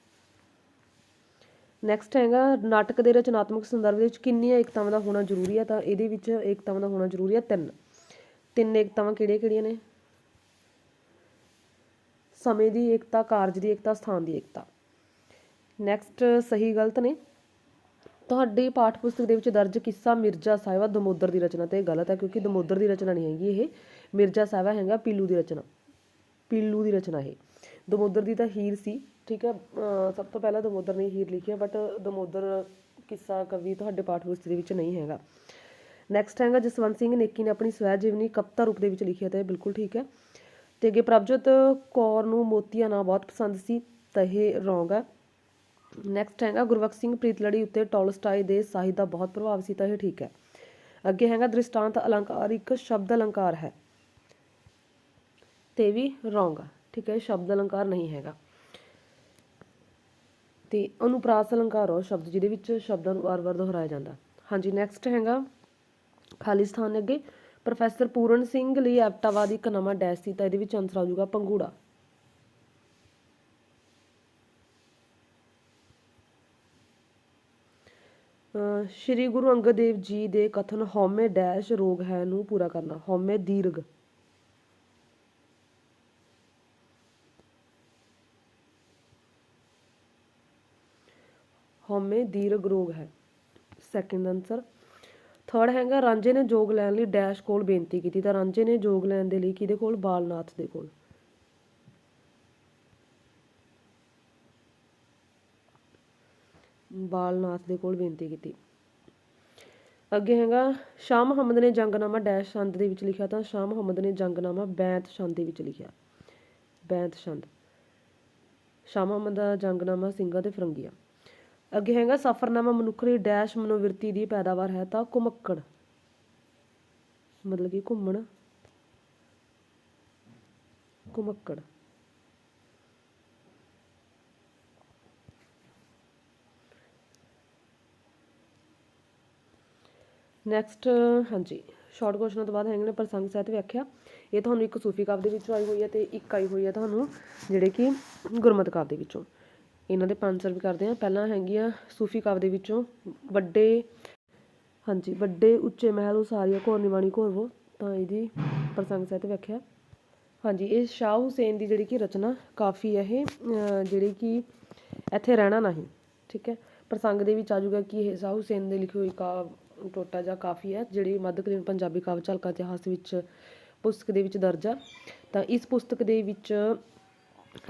ਨੈਕਸਟ ਹੈਗਾ, ਨਾਟਕ ਦੇ ਰਚਨਾਤਮਕ ਸੰਦਰਭ ਵਿੱਚ ਕਿੰਨੀਆਂ ਏਕਤਾਵਾਂ ਦਾ ਹੋਣਾ ਜ਼ਰੂਰੀ ਹੈ? ਤਾਂ ਇਹਦੇ ਵਿੱਚ ਏਕਤਾਵਾਂ ਦਾ ਹੋਣਾ ਜ਼ਰੂਰੀ ਹੈ ਤਿੰਨ। ਤਿੰਨ ਏਕਤਾਵਾਂ ਕਿਹੜੀਆਂ ਕਿਹੜੀਆਂ ਨੇ? ਸਮੇਂ ਦੀ ਏਕਤਾ, ਕਾਰਜ ਦੀ ਏਕਤਾ, ਸਥਾਨ ਦੀ ਏਕਤਾ। ਨੈਕਸਟ ਸਹੀ ਗਲਤ ਨੇ। ਤੁਹਾਡੀ ਪਾਠ ਪੁਸਤਕ ਦੇ ਵਿੱਚ ਦਰਜ ਕਿੱਸਾ ਮਿਰਜ਼ਾ ਸਾਹਿਬਾ ਦਮੋਦਰ ਦੀ ਰਚਨਾ ਤੇ ਇਹ ਗਲਤ ਹੈ ਕਿਉਂਕਿ ਦਮੋਦਰ ਦੀ ਰਚਨਾ ਨਹੀਂ ਹੈਗੀ ਇਹ। ਮਿਰਜ਼ਾ ਸਾਹਿਬਾ ਹੈਗਾ ਪੀਲੂ ਦੀ ਰਚਨਾ। ਪੀਲੂ ਦੀ ਰਚਨਾ ਇਹ। ਦਮੋਦਰ ਦੀ ਤਾਂ ਹੀਰ ਸੀ, ਠੀਕ ਹੈ ਸਭ ਤੋਂ ਪਹਿਲਾਂ ਦਮੋਦਰ ਨੇ ਹੀਰ ਲਿਖੀ ਹੈ ਬਟ ਦਮੋਦਰ ਕਿੱਸਾ, ਕਵੀ ਤੁਹਾਡੇ ਪਾਠ ਪੁਸਤਕ ਦੇ ਵਿੱਚ ਨਹੀਂ ਹੈਗਾ। ਨੈਕਸਟ ਹੈਗਾ ਜਸਵੰਤ ਸਿੰਘ ਨੇਕੀ ਨੇ ਆਪਣੀ ਸਵੈ ਜੀਵਨੀ ਕਵਿਤਾ ਰੂਪ ਦੇ ਵਿੱਚ ਲਿਖੀ ਹੈ ਤਾਂ ਇਹ ਬਿਲਕੁਲ ਠੀਕ ਹੈ। ਤੇ ਅੱਗੇ ਪ੍ਰਭਜੋਤ ਕੌਰ ਨੂੰ ਮੋਤੀਆ ਨਾਂ ਬਹੁਤ ਪਸੰਦ ਸੀ, ਤਾਂ ਇਹ ਰੋਂਗ ਹੈ। ਨੈਕਸਟ ਹੈਗਾ ਗੁਰਬਖਸ਼ ਸਿੰਘ ਪ੍ਰੀਤਲੜੀ ਉੱਤੇ ਟੋਲਸਟਾਈ ਦੇ ਸਾਹਿਤ ਦਾ ਬਹੁਤ ਪ੍ਰਭਾਵ ਸੀ, ਤਾਂ ਇਹ ਠੀਕ ਹੈ। ਅੱਗੇ ਹੈਗਾ ਦ੍ਰਿਸ਼ਟਾਂਤ ਅਲੰਕਾਰ, ਇੱਕ ਸ਼ਬਦ ਅਲੰਕਾਰ ਹੈ। ਤੇ ਵੀ ਰੋਂਗ ਠੀਕ ਹੈ ਸ਼ਬਦ ਅਲੰਕਾਰ ਨਹੀਂ ਹੈਗਾ। ਤੇ ਅਨੁਪਰਾਸ ਅਲੰਕਾਰ ਉਹ ਸ਼ਬਦ, ਜਿਹਦੇ ਵਿੱਚ ਸ਼ਬਦਾਂ ਨੂੰ ਵਾਰ-ਵਾਰ ਦੁਹਰਾਇਆ ਜਾਂਦਾ। ਹਾਂਜੀ ਨੈਕਸਟ ਹੈਗਾ ਖਾਲਿਸਤਾਨ ਅੱਗੇ। ਪ੍ਰੋਫੈਸਰ ਪੂਰਨ ਸਿੰਘ ਲਈ ਐਪਟਾਵਾਦ ਇੱਕ ਨਵਾਂ ਡੈਸ਼ ਸੀ, ਤਾਂ ਇਹਦੇ ਵਿੱਚ ਆਨਸਰ ਆ ਜਾਊਗਾ ਪੰਗੂੜਾ। ਸ਼੍ਰੀ ਗੁਰੂ ਅੰਗਦ ਦੇਵ ਜੀ ਦੇ ਕਥਨ ਹਉਮੈ ਡੈਸ਼ ਰੋਗ ਹੈ ਨੂੰ ਪੂਰਾ ਕਰਨਾ, ਹਉਮੈ ਦੀਰਘ। ਹਉਮੈ ਦੀਰਘ ਰੋਗ ਹੈ। ਸੈਕਿੰਡ ਆਨਸਰ ਥਰਡ ਹੈਗਾ ਰਾਂਝੇ ਨੇ ਜੋਗ ਲੈਣ ਲਈ ਡੈਸ਼ ਕੋਲ ਬੇਨਤੀ ਕੀਤੀ, ਤਾਂ ਰਾਂਝੇ ਨੇ ਜੋਗ ਲੈਣ ਦੇ ਲਈ ਕਿਹਦੇ ਕੋਲ? ਬਾਲਨਾਥ ਦੇ ਕੋਲ। ਬਾਲਨਾਥ ਦੇ ਕੋਲ ਬੇਨਤੀ ਕੀਤੀ। ਅੱਗੇ ਹੈਗਾ, ਸ਼ਾਹ ਮੁਹੰਮਦ ਨੇ ਜੰਗਨਾਮਾ ਡੈਸ਼ ਛੰਦ ਦੇ ਵਿੱਚ ਲਿਖਿਆ ਤਾਂ ਸ਼ਾਹ ਮੁਹੰਮਦ ਨੇ ਜੰਗਨਾਮਾ ਬੈਂਤ ਛੰਦ ਦੇ ਵਿੱਚ ਲਿਖਿਆ। ਬੈਂਤ ਛੰਦ ਸ਼ਾਹ ਮੁਹੰਮਦ ਦਾ ਜੰਗਨਾਮਾ ਸਿੰਘਾਂ ਤੇ ਫਰੰਗੀਆਂ। ਅੱਗੇ ਹੈਗਾ, ਸਫਰਨਾਮਾ ਮਨੁੱਖ ਦੀ ਡੈਸ਼ ਮਨੋਵਿਰਤੀ ਦੀ ਪੈਦਾਵਾਰ ਹੈ ਤਾਂ ਘੁਮੱਕੜ। ਮਤਲਬ ਕਿ ਘੁੰਮਣ। ਘੁਮੱਕੜ। ਨੈਕਸਟ ਹਾਂਜੀ ਸ਼ਾਰਟ ਕੁਐਸਚਨਾਂ ਤੋਂ ਬਾਅਦ ਹੈਗੇ ਨੇ ਪ੍ਰਸੰਗ ਸਹਿਤ ਵਿਆਖਿਆ। ਇਹ ਤੁਹਾਨੂੰ ਇੱਕ ਸੂਫੀ ਕਾਵ ਦੇ ਵਿੱਚੋਂ ਆਈ ਹੋਈ ਹੈ ਤੇ ਇੱਕ ਆਈ ਹੋਈ ਹੈ ਤੁਹਾਨੂੰ ਜਿਹੜੇ ਕਿ ਗੁਰਮਤਿ ਕਾਵ ਦੇ ਵਿੱਚੋਂ। ਇਹਨਾਂ ਦੇ ਪੰਜ ਆਨਸਰ ਵੀ ਕਰਦੇ ਆ ਪਹਿਲਾਂ ਹੈਗੀ ਆ ਸੂਫੀ ਕਾਵਿ ਦੇ ਵਿੱਚੋਂ ਵੱਡੇ, ਹਾਂਜੀ, ਵੱਡੇ, ਉੱਚੇ ਮਹਿਲ, ਉਸਾਰੀਆ, ਘੋਰ ਨਿਵਾਣੀ ਘੋਰਵੋ ਤਾਂ ਇਹਦੀ ਪ੍ਰਸੰਗ ਸਹਿਤ ਵਿਆਖਿਆ। ਹਾਂਜੀ, ਇਹ ਸ਼ਾਹ ਹੁਸੈਨ ਦੀ ਜਿਹੜੀ ਕਿ ਰਚਨਾ ਕਾਫੀ ਹੈ ਇਹ ਜਿਹੜੀ ਕਿ ਇੱਥੇ ਰਹਿਣਾ ਨਹੀਂ, ਠੀਕ ਹੈ। ਪ੍ਰਸੰਗ ਦੇ ਵਿੱਚ ਆ ਜਾਊਗਾ ਕਿ ਇਹ ਸ਼ਾਹ ਹੁਸੈਨ ਦੇ ਲਿਖੇ ਹੋਈ ਕਾਵ ਟੋਟਾ ਜਾਂ ਕਾਫੀ ਹੈ, ਜਿਹੜੀ ਮੱਧਕਾਲੀਨ ਪੰਜਾਬੀ ਕਾਵਿ ਝਲਕਾ ਇਤਿਹਾਸ ਵਿੱਚ ਪੁਸਤਕ ਦੇ ਵਿੱਚ ਦਰਜ ਆ। ਤਾਂ ਇਸ ਪੁਸਤਕ ਦੇ ਵਿੱਚ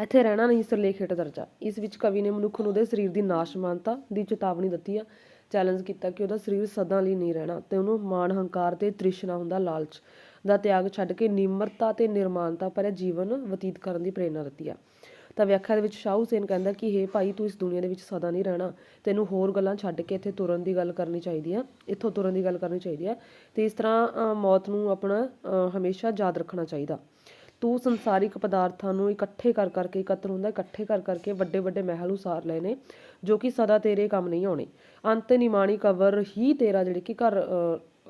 ਇੱਥੇ ਰਹਿਣਾ ਨਹੀਂ ਸਿਰਲੇਖ ਹੇਠ ਦਰਜਾ ਇਸ ਵਿੱਚ ਕਵੀ ਨੇ ਮਨੁੱਖ ਨੂੰ ਉਹਦੇ ਸਰੀਰ ਦੀ ਨਾਸ਼ਮਾਨਤਾ ਦੀ ਚੇਤਾਵਨੀ ਦਿੱਤੀ ਆ ਚੈਲੰਜ ਕੀਤਾ ਕਿ ਉਹਦਾ ਸਰੀਰ ਸਦਾ ਲਈ ਨਹੀਂ ਰਹਿਣਾ ਤੇ ਉਹਨੂੰ ਮਾਣ, ਹੰਕਾਰ ਤੇ ਤ੍ਰਿਸ਼ਨਾ ਹੁੰਦਾ ਲਾਲਚ ਦਾ ਤਿਆਗ ਛੱਡ ਕੇ ਨਿਮਰਤਾ ਤੇ ਨਿਰਮਾਨਤਾ ਭਰਿਆ ਜੀਵਨ ਬਤੀਤ ਕਰਨ ਦੀ ਪ੍ਰੇਰਨਾ ਦਿੱਤੀ ਆ। ਤਾਂ ਵਿਆਖਿਆ ਦੇ ਵਿੱਚ ਸ਼ਾਹ ਹੁਸੈਨ ਕਹਿੰਦਾ ਕਿ, ਹੇ ਭਾਈ, ਤੂੰ ਇਸ ਦੁਨੀਆ ਦੇ ਵਿੱਚ ਸਦਾ ਨਹੀਂ ਰਹਿਣਾ। ਤੈਨੂੰ ਹੋਰ ਗੱਲਾਂ ਛੱਡ ਕੇ ਇੱਥੇ ਤੁਰਨ ਦੀ ਗੱਲ ਕਰਨੀ ਚਾਹੀਦੀ ਆ। ਇੱਥੋਂ ਤੁਰਨ ਦੀ ਗੱਲ ਕਰਨੀ ਚਾਹੀਦੀ ਆ। ਤੇ ਇਸ ਤਰ੍ਹਾਂ ਮੌਤ ਨੂੰ ਆਪਣਾ ਹਮੇਸ਼ਾ ਯਾਦ ਰੱਖਣਾ ਚਾਹੀਦਾ। ਤੂੰ ਸੰਸਾਰਿਕ ਪਦਾਰਥਾਂ ਨੂੰ ਇਕੱਠੇ ਕਰ ਕਰਕੇ, ਇਕੱਤਰ ਹੁੰਦਾ, ਇਕੱਠੇ ਕਰ ਕਰਕੇ ਵੱਡੇ ਵੱਡੇ ਮਹਿਲ ਉਸਾਰ ਲਏ ਨੇ, ਜੋ ਕਿ ਸਦਾ ਤੇਰੇ ਕੰਮ ਨਹੀਂ ਆਉਣੇ। ਅੰਤ ਨਿਮਾਣੀ ਕਬਰ ਹੀ ਤੇਰਾ ਜਿਹੜੇ ਕਿ ਘਰ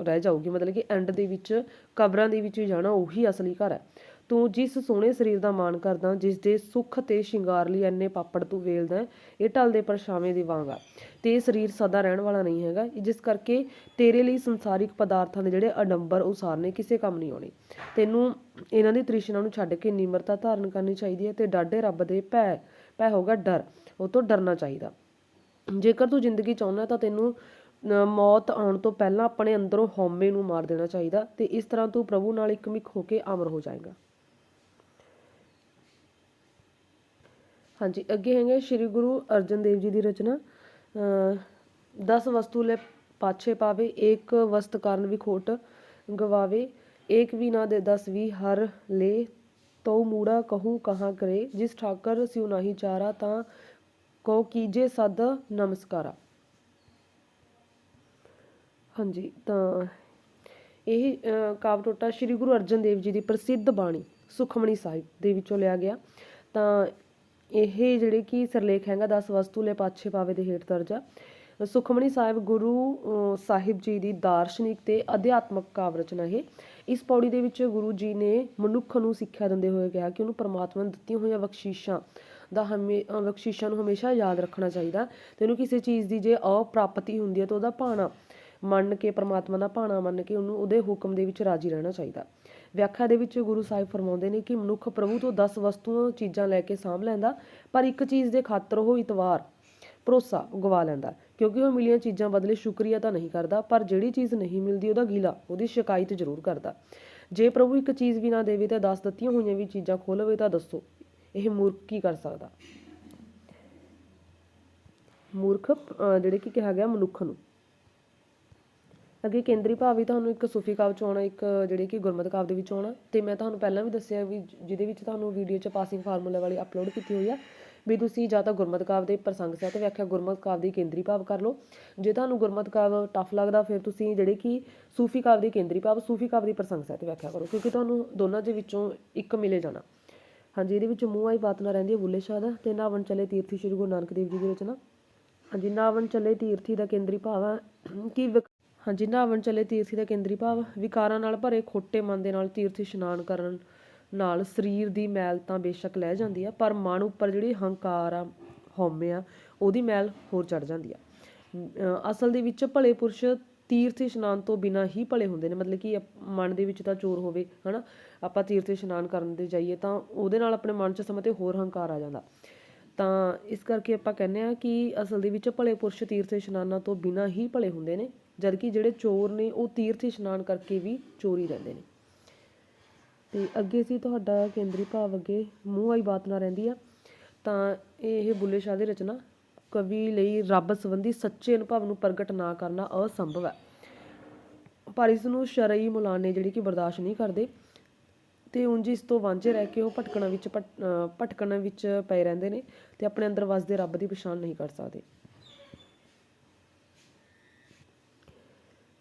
ਰਹਿ ਜਾਊਗੀ। ਮਤਲਬ ਕਿ ਐਂਡ ਦੇ ਵਿੱਚ, ਕਬਰਾਂ ਦੇ ਵਿੱਚ ਹੀ ਜਾਣਾ ਉਹੀ ਅਸਲੀ ਘਰ ਹੈ। ਤੂੰ ਜਿਸ ਸੋਹਣੇ ਸਰੀਰ ਦਾ ਮਾਣ ਕਰਦਾ ਜਿਸ ਦੇ ਸੁੱਖ ਤੇ ਸ਼ਿੰਗਾਰ ਲਈ ਐਨੇ ਪਾਪੜ ਤੂੰ ਵੇਲਦਾ ਹੈ, ਇਹ ਢਲਦੇ ਪਰਛਾਵੇਂ ਦੀ ਵਾਂਗ ਆ। ਤੇ ਇਹ ਸਰੀਰ ਸਦਾ ਰਹਿਣ ਵਾਲਾ ਨਹੀਂ ਹੈਗਾ ਜਿਸ ਕਰਕੇ ਤੇਰੇ ਲਈ ਸੰਸਾਰਿਕ ਪਦਾਰਥਾਂ ਦੇ ਜਿਹੜੇ ਅਡੰਬਰ ਉਸਾਰਨੇ ਕਿਸੇ ਕੰਮ ਨਹੀਂ ਆਉਣੇ। ਤੈਨੂੰ ਇਹਨਾਂ ਦੀ ਤ੍ਰਿਸ਼ਨਾ ਨੂੰ ਛੱਡ ਕੇ ਨਿਮਰਤਾ ਧਾਰਨ ਕਰਨੀ ਚਾਹੀਦੀ ਹੈ ਤੇ ਡਾਢੇ ਰੱਬ ਦੇ ਭੈ ਭੈ ਹੋਗਾ ਡਰ ਉਹ ਤੋਂ ਡਰਨਾ ਚਾਹੀਦਾ। ਜੇਕਰ ਤੂੰ ਜ਼ਿੰਦਗੀ ਚਾਹੁੰਦਾ ਤਾਂ ਤੈਨੂੰ ਮੌਤ ਆਉਣ ਤੋਂ ਪਹਿਲਾਂ ਆਪਣੇ ਅੰਦਰੋਂ ਹਉਮੈ ਨੂੰ ਮਾਰ ਦੇਣਾ ਚਾਹੀਦਾ ਤੇ ਇਸ ਤਰ੍ਹਾਂ ਤੂੰ ਪ੍ਰਭੂ ਨਾਲ ਇੱਕਮਿਕ ਹੋ ਕੇ ਅਮਰ ਹੋ ਜਾਏਗਾ। ਹਾਂਜੀ ਅੱਗੇ ਹੈਗੇ ਸ਼੍ਰੀ ਗੁਰੂ ਅਰਜਨ ਦੇਵ ਜੀ ਦੀ ਰਚਨਾ। ਅ, ਦਸ ਵਸਤੂ ਲੈ ਪਾਛੇ ਪਾਵੇ ਏਕ ਵਸਤ ਕਾਰਨ ਵੀ ਗਵਾਵੇ ਏਕ ਵੀ ਨਾ ਦੇ ਦਸ ਵੀ ਹਰ ਲੇ ਤਉ ਮੂੜਾ ਕਹੂ ਕਹਾਂ ਕਰੇ ਜਿਸ ਠਾਕਰ ਸਿਉ ਨਾਹੀ ਚਾਰਾ ਤਾਂ ਕੋ ਕੀਜੇ ਸਦ ਨਮਸਕਾਰਾ। ਹਾਂਜੀ ਤਾਂ ਇਹ ਅ, ਕਾਵਿ ਟੋਟਾ ਸ੍ਰੀ ਗੁਰੂ ਅਰਜਨ ਦੇਵ ਜੀ ਦੀ ਪ੍ਰਸਿੱਧ ਬਾਣੀ ਸੁਖਮਣੀ ਸਾਹਿਬ ਦੇ ਵਿੱਚੋਂ ਲਿਆ ਗਿਆ। ਤਾਂ ਇਹ ਜਿਹੜੇ ਕਿ ਸਰਲੇਖ ਹੈਗਾ 10 ਵਸਤੂ ਲੈ ਪਾਛੇ ਪਾਵੇ ਦੇ ਹੇਠ ਦਰਜਾ ਆ। ਸੁਖਮਣੀ ਸਾਹਿਬ ਗੁਰੂ ਸਾਹਿਬ ਜੀ ਦੀ ਦਾਰਸ਼ਨਿਕ ਤੇ ਅਧਿਆਤਮਕ ਕਾਵਿ ਰਚਨਾ ਹੈ ਇਸ ਪੌੜੀ ਦੇ ਵਿੱਚ ਗੁਰੂ ਜੀ ਨੇ ਮਨੁੱਖ ਨੂੰ ਸਿੱਖਿਆ ਦਿੰਦੇ ਹੋਏ ਕਿਹਾ ਕਿ ਉਹਨੂੰ ਪਰਮਾਤਮਾ ਨੇ ਦਿੱਤੀਆਂ ਹੋਈਆਂ ਬਖਸ਼ਿਸ਼ਾਂ ਦਾ ਹਮੇ ਅ, ਬਖਸ਼ਿਸ਼ਾਂ ਨੂੰ ਹਮੇਸ਼ਾ ਯਾਦ ਰੱਖਣਾ ਚਾਹੀਦਾ। ਤੇ ਉਹਨੂੰ ਕਿਸੇ ਚੀਜ਼ ਦੀ ਜੇ ਅਪ੍ਰਾਪਤੀ ਹੁੰਦੀ ਹੈ ਤਾਂ ਉਹਦਾ ਭਾਣਾ ਮੰਨ ਕੇ ਪਰਮਾਤਮਾ ਦਾ ਭਾਣਾ ਮੰਨ ਕੇ ਉਹਨੂੰ ਉਹਦੇ ਹੁਕਮ ਦੇ ਵਿੱਚ ਰਾਜੀ ਰਹਿਣਾ ਚਾਹੀਦਾ। ਵਿਆਖਿਆ ਦੇ ਵਿੱਚ ਗੁਰੂ ਸਾਹਿਬ ਫਰਮਾਉਂਦੇ ਨੇ ਕਿ ਮਨੁੱਖ ਪ੍ਰਭੂ ਤੋਂ 10 ਵਸਤੂਆਂ ਚੀਜ਼ਾਂ ਲੈ ਕੇ ਸਾਂਭ ਲੈਂਦਾ ਪਰ ਇੱਕ ਚੀਜ਼ ਦੇ ਖਾਤਰ ਉਹ ਇਤਵਾਰ ਭਰੋਸਾ ਗਵਾ ਲੈਂਦਾ। ਕਿਉਂਕਿ ਉਹ ਮਿਲੀਆਂ ਚੀਜ਼ਾਂ ਬਦਲੇ ਸ਼ੁਕਰੀਆ ਤਾਂ ਨਹੀਂ ਕਰਦਾ ਪਰ ਜਿਹੜੀ ਚੀਜ਼ ਨਹੀਂ ਮਿਲਦੀ ਉਹਦਾ ਗੀਲਾ ਉਹਦੀ ਸ਼ਿਕਾਇਤ ਜ਼ਰੂਰ ਕਰਦਾ। ਜੇ ਪ੍ਰਭੂ ਇੱਕ ਚੀਜ਼ ਵੀ ਨਾ ਦੇਵੇ ਤਾਂ 10 ਦਿੱਤੀਆਂ ਹੋਈਆਂ ਵੀ ਚੀਜ਼ਾਂ ਖੋਲਵੇ ਤਾਂ ਦੱਸੋ ਇਹ ਮੂਰਖ ਕੀ ਕਰ ਸਕਦਾ? ਮੂਰਖ ਅ, ਜਿਹੜੇ ਕਿ ਕਿਹਾ ਗਿਆ ਮਨੁੱਖ ਨੂੰ। ਅੱਗੇ ਕੇਂਦਰੀ ਭਾਵ ਵੀ ਤੁਹਾਨੂੰ ਇੱਕ ਸੂਫੀ ਕਾਵ ਚ ਆਉਣਾ, ਇੱਕ ਜਿਹੜੇ ਕਿ ਗੁਰਮਤਿ ਕਾਵ ਦੇ ਵਿੱਚ ਆਉਣਾ। ਅਤੇ ਮੈਂ ਤੁਹਾਨੂੰ ਪਹਿਲਾਂ ਵੀ ਦੱਸਿਆ ਵੀ ਜਿਹਦੇ ਵਿੱਚ ਤੁਹਾਨੂੰ ਵੀਡੀਓ ਚ ਪਾਸਿੰਗ ਫਾਰਮੂਲਾ ਵਾਲੀ ਅਪਲੋਡ ਕੀਤੀ ਹੋਈ ਆ, ਵੀ ਤੁਸੀਂ ਜਾਂ ਤਾਂ ਗੁਰਮਤਿ ਕਾਵ ਦੇ ਪ੍ਰਸੰਗ ਸਹਿਤ ਵਿਆਖਿਆ ਗੁਰਮਤਿ ਕਾਵ ਦੀ ਕੇਂਦਰੀ ਭਾਵ ਕਰ ਲਓ। ਜੇ ਤੁਹਾਨੂੰ ਗੁਰਮਤਿ ਕਾਵਿ ਟਫ ਲੱਗਦਾ, ਫਿਰ ਤੁਸੀਂ ਜਿਹੜੇ ਕਿ ਸੂਫੀ ਕਾਵ ਦੀ ਕੇਂਦਰੀ ਭਾਵ, ਸੂਫੀ ਕਾਵ ਦੀ ਪ੍ਰਸੰਗ ਸਹਿਤ ਵਿਆਖਿਆ ਕਰੋ, ਕਿਉਂਕਿ ਤੁਹਾਨੂੰ ਦੋਨਾਂ ਦੇ ਵਿੱਚੋਂ ਇੱਕ ਮਿਲੇ ਜਾਣਾ। ਹਾਂਜੀ, ਇਹਦੇ ਵਿੱਚ ਮੂੰਹ ਆਈ ਬਾਤ ਨਾ ਰਹਿੰਦੀ ਹੈ, ਬੁੱਲੇ ਸ਼ਾਹ ਦਾ ਤੇ ਨਾਵਣ ਚਲੇ ਤੀਰਥੀ ਸ਼੍ਰੀ ਗੁਰੂ ਨਾਨਕ ਦੇਵ ਜੀ ਦੀ ਰਚਨਾ। ਹਾਂਜੀ, ਨਾਵਣ ਚਲੇ ਤੀਰਥੀ ਦਾ ਕੇਂਦਰੀ ਭਾਵ ਹੈ ਕਿ ਵਿਕ- ਹਾਂਜੀ, ਨਹਾਵਣ ਚਲੇ ਤੀਰਥੀ ਦਾ ਕੇਂਦਰੀ ਭਾਵ, ਵਿਕਾਰਾਂ ਨਾਲ ਭਰੇ ਖੋਟੇ ਮਨ ਦੇ ਨਾਲ ਤੀਰਥ ਇਸ਼ਨਾਨ ਕਰਨ ਨਾਲ ਸਰੀਰ ਦੀ ਮੈਲ ਤਾਂ ਬੇਸ਼ੱਕ ਲੈ ਜਾਂਦੀ ਆ, ਪਰ ਮਨ ਉੱਪਰ ਜਿਹੜੀ ਹੰਕਾਰ ਆ, ਹਉਮੈ ਆ, ਉਹਦੀ ਮੈਲ ਹੋਰ ਚੜ ਜਾਂਦੀ ਆ। ਅਸਲ ਦੇ ਵਿੱਚ ਭਲੇ ਪੁਰਸ਼ ਤੀਰਥ ਇਸ਼ਨਾਨ ਤੋਂ ਬਿਨਾਂ ਹੀ ਭਲੇ ਹੁੰਦੇ ਨੇ, ਮਤਲਬ ਕਿ ਮਨ ਦੇ ਵਿੱਚ ਤਾਂ ਚੋਰ ਹੋਵੇ, ਹਨਾ? ਆਪਾਂ ਤੀਰਥ ਇਸ਼ਨਾਨ ਕਰਨ ਦੇ ਜਾਈਏ ਤਾਂ ਉਹਦੇ ਨਾਲ ਆਪਣੇ ਮਨ 'ਚ ਸਮਾਂ ਤੇ ਹੋਰ ਹੰਕਾਰ ਆ ਜਾਂਦਾ। ਤਾਂ ਇਸ ਕਰਕੇ ਆਪਾਂ ਕਹਿੰਦੇ ਆ ਕਿ ਅਸਲ ਦੇ ਵਿੱਚ ਭਲੇ ਪੁਰਸ਼ ਤੀਰਥ ਇਸ਼ਨਾਨਾਂ ਤੋਂ ਬਿਨਾਂ ਹੀ ਭਲੇ ਹੁੰਦੇ ਨੇ। ਜਦਕਿ ਜਿਹੜੇ ਚੋਰ ਨੇ, ਉਹ ਤੀਰਥ ਇਸ਼ਨਾਨ ਕਰਕੇ ਵੀ ਚੋਰੀ ਰਹਿੰਦੇ ਨੇ। ਤੇ ਅੱਗੇ ਸੀ ਤੁਹਾਡਾ ਕੇਂਦਰੀ ਭਾਵ ਅੱਗੇ ਮੂੰਹ ਵਾਲੀ ਬਾਤ ਨਾ ਰਹਿੰਦੀ ਆ। ਤਾਂ ਇਹ ਬੁੱਲੇ ਸ਼ਾਹ ਦੀ ਰਚਨਾ ਕਵੀ ਲਈ ਰੱਬ ਸੰਬੰਧੀ ਸੱਚੇ ਅਨੁਭਵ ਨੂੰ ਪ੍ਰਗਟ ਨਾ ਕਰਨਾ ਅਸੰਭਵ ਹੈ। ਪਰ ਇਸ ਨੂੰ ਸ਼ਰਈ ਮੁਲਾਨੇ ਜਿਹੜੀ ਕਿ ਬਰਦਾਸ਼ਤ ਨਹੀਂ ਕਰਦੇ, ਤੇ ਉਂਝ ਇਸ ਤੋਂ ਵਾਂਝੇ ਰਹਿ ਕੇ ਉਹ ਭਟਕਣਾ ਵਿੱਚ ਭਟ- ਅਹ ਭਟਕਣ ਵਿੱਚ ਪਏ ਰਹਿੰਦੇ ਨੇ ਤੇ ਆਪਣੇ ਅੰਦਰ ਵਸਦੇ ਰੱਬ ਦੀ ਪਛਾਣ ਨਹੀਂ ਕਰ ਸਕਦੇ।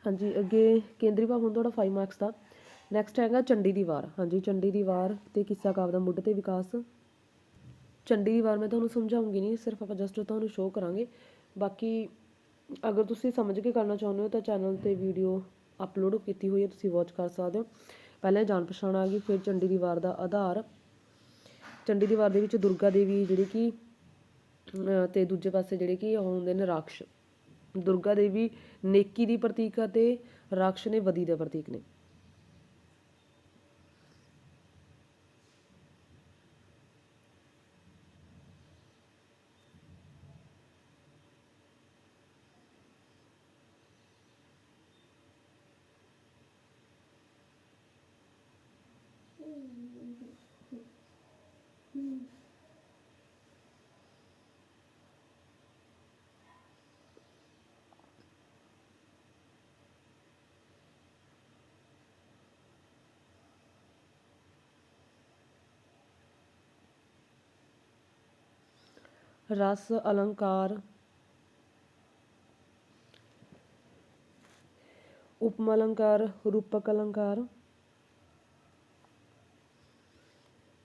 ਹਾਂਜੀ, ਅੱਗੇ ਕੇਂਦਰੀ ਭਾਵ ਹੁਣ ਤੁਹਾਡਾ 5 ਮਾਰਕਸ ਦਾ। ਨੈਕਸਟ ਹੈਗਾ ਚੰਡੀ ਦੀ ਵਾਰ। ਹਾਂਜੀ, ਚੰਡੀ ਦੀ ਵਾਰ ਤੇ ਕਿੱਸਾ ਕਾਵ ਦਾ ਮੁੱਢ ਤੇ ਵਿਕਾਸ। ਚੰਡੀ ਦੀ ਵਾਰ ਮੈਂ ਤੁਹਾਨੂੰ ਸਮਝਾਉਂਗੀ ਨਹੀਂ, ਸਿਰਫ ਆਪਾਂ ਜਸਟ ਤੁਹਾਨੂੰ ਸ਼ੋਅ ਕਰਾਂਗੇ। ਬਾਕੀ ਅਗਰ ਤੁਸੀਂ ਸਮਝ ਕੇ ਕਰਨਾ ਚਾਹੁੰਦੇ ਹੋ ਤਾਂ ਚੈਨਲ ਤੇ ਵੀਡੀਓ ਅਪਲੋਡ ਕੀਤੀ ਹੋਈ ਹੈ, ਤੁਸੀਂ ਵਾਚ ਕਰ ਸਕਦੇ ਹੋ। ਪਹਿਲਾਂ ਜਾਣ ਪਛਾਣ ਆ ਗਈ, ਫਿਰ ਚੰਡੀ ਦੀ ਵਾਰ ਦਾ ਆਧਾਰ। ਚੰਡੀ ਦੀ ਵਾਰ ਦੇ ਵਿੱਚ ਦੁਰਗਾ ਦੇਵੀ ਜਿਹੜੀ ਕਿ, ਅਹ ਤੇ ਦੂਜੇ ਪਾਸੇ ਜਿਹੜੇ ਕਿ ਉਹ ਹੁੰਦੇ ਨੇ ਰਾਕਸ਼ ਦੁਰਗਾ ਦੇਵੀ ਨੇਕੀ ਦੀ ਪ੍ਰਤੀਕ ਅਤੇ ਰਾਕਸ਼ ਨੇ ਬਦੀ ਦੇ ਪ੍ਰਤੀਕ ਨੇ। ਰਸ ਅਲੰਕਾਰ। ਉਪਮਾ ਅਲੰਕਾਰ ਰੂਪਕ ਅਲੰਕਾਰ।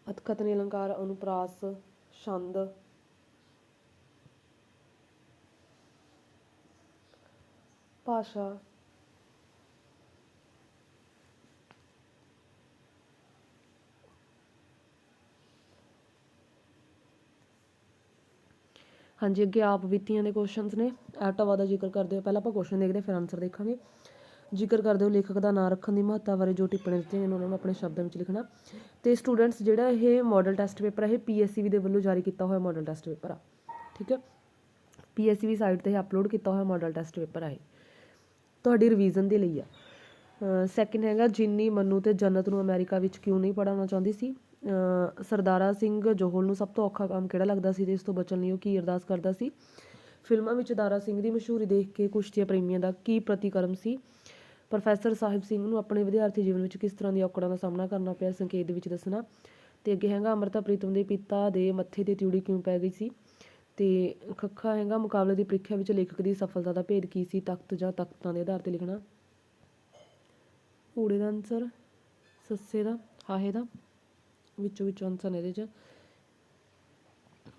ਅਤਕਥਨੀ ਅਲੰਕਾਰ ਅਨੁਪਰਾਸ ਛੰਦ। ਭਾਸ਼ਾ। ਹਾਂਜੀ ਅੱਗੇ ਆਪ ਬੀਤੀਆਂ ਦੇ ਕੁਐਸਚਨਸ ਨੇ। ਐਟਵਾ ਦਾ ਜ਼ਿਕਰ ਕਰਦੇ ਹੋ ਪਹਿਲਾਂ ਆਪਾਂ ਕੁਐਸਚਨ ਦੇਖਦੇ ਹਾਂ, ਫਿਰ ਆਨਸਰ ਦੇਖਾਂਗੇ। ਜ਼ਿਕਰ ਕਰਦੇ ਹੋ ਲੇਖਕ ਦਾ ਨਾਂ ਰੱਖਣ ਦੀ ਮਹੱਤਤਾ ਬਾਰੇ ਜੋ ਟਿੱਪਣੀਆਂ ਦਿੱਤੀਆਂ ਨੇ ਉਹਨਾਂ ਨੂੰ ਆਪਣੇ ਸ਼ਬਦਾਂ ਵਿੱਚ ਲਿਖਣਾ। ਤੇ ਸਟੂਡੈਂਟਸ ਜਿਹੜਾ ਇਹ ਮਾਡਲ ਟੈਸਟ ਪੇਪਰ ਹੈ ਇਹ ਪੀਐਸਸੀਬੀ ਦੇ ਵੱਲੋਂ ਜਾਰੀ ਕੀਤਾ ਹੋਇਆ ਮਾਡਲ ਟੈਸਟ ਪੇਪਰ ਆ। ਠੀਕ ਹੈ? ਪੀਐਸਸੀਬੀ ਸਾਈਟ ਤੇ ਅਪਲੋਡ ਕੀਤਾ ਹੋਇਆ ਮਾਡਲ ਟੈਸਟ ਪੇਪਰ ਆ ਇਹ। ਤੁਹਾਡੀ ਰਿਵੀਜ਼ਨ ਦੇ ਲਈ ਆ। ਸੈਕਿੰਡ ਹੈਗਾ, ਜਿੰਨੀ ਮੰਨੂ ਅਤੇ ਜੰਨਤ ਨੂੰ ਅਮਰੀਕਾ ਵਿੱਚ ਕਿਉਂ ਨਹੀਂ ਪੜ੍ਹਾਉਣਾ ਚਾਹੁੰਦੀ ਸੀ? ਸਰਦਾਰਾ ਸਿੰਘ ਜੋਹਲ ਨੂੰ ਸਭ ਤੋਂ ਔਖਾ ਕੰਮ ਕਿਹੜਾ ਲੱਗਦਾ ਸੀ ਤੇ ਇਸ ਤੋਂ ਬਚਣ ਲਈ ਉਹ ਕੀ ਅਰਦਾਸ ਕਰਦਾ ਸੀ? ਫਿਲਮਾਂ ਵਿੱਚ ਦਾਰਾ ਸਿੰਘ ਦੀ ਮਸ਼ਹੂਰੀ ਦੇਖ ਕੇ ਕੁਸ਼ਤੀਆ ਪ੍ਰੇਮੀਆਂ ਦਾ ਕੀ ਪ੍ਰਤੀਕਰਮ ਸੀ? ਪ੍ਰੋਫੈਸਰ ਸਾਹਿਬ ਸਿੰਘ ਨੂੰ ਆਪਣੇ ਵਿਦਿਆਰਥੀ ਜੀਵਨ ਵਿੱਚ ਕਿਸ ਤਰ੍ਹਾਂ ਦੀਆਂ ਔਕੜਾਂ ਦਾ ਸਾਹਮਣਾ ਕਰਨਾ ਪਿਆ, ਸੰਕੇਤ ਦੇ ਵਿੱਚ ਦੱਸਣਾ। ਤੇ ਅੱਗੇ ਹੈਗਾ, ਅਮਰਤਾ ਪ੍ਰੀਤਮ ਦੇ ਪਿਤਾ ਦੇ ਮੱਥੇ ਤੇ ਤਿਉੜੀ ਕਿਉਂ ਪੈ ਗਈ ਸੀ? ਤੇ ਖੱਖਾ ਹੈਗਾ, ਮੁਕਾਬਲੇ ਦੀ ਪ੍ਰੀਖਿਆ ਵਿੱਚ ਲੇਖਕ ਦੀ ਸਫਲਤਾ ਦਾ ਭੇਦ ਕੀ ਸੀ? ਤਖਤ ਜਾਂ ਤਖਤਾਂ ਦੇ ਆਧਾਰ ਤੇ ਲਿਖਣਾ। ਊੜੇ ਦਾ ਆਨਸਰ ਸੱਸੇ ਦਾ ਹਾਹੇ ਦਾ ਵਿੱਚੋਂ ਵਿੱਚੋਂ ਆਨਸਰ ਨੇ ਇਹਦੇ ਚ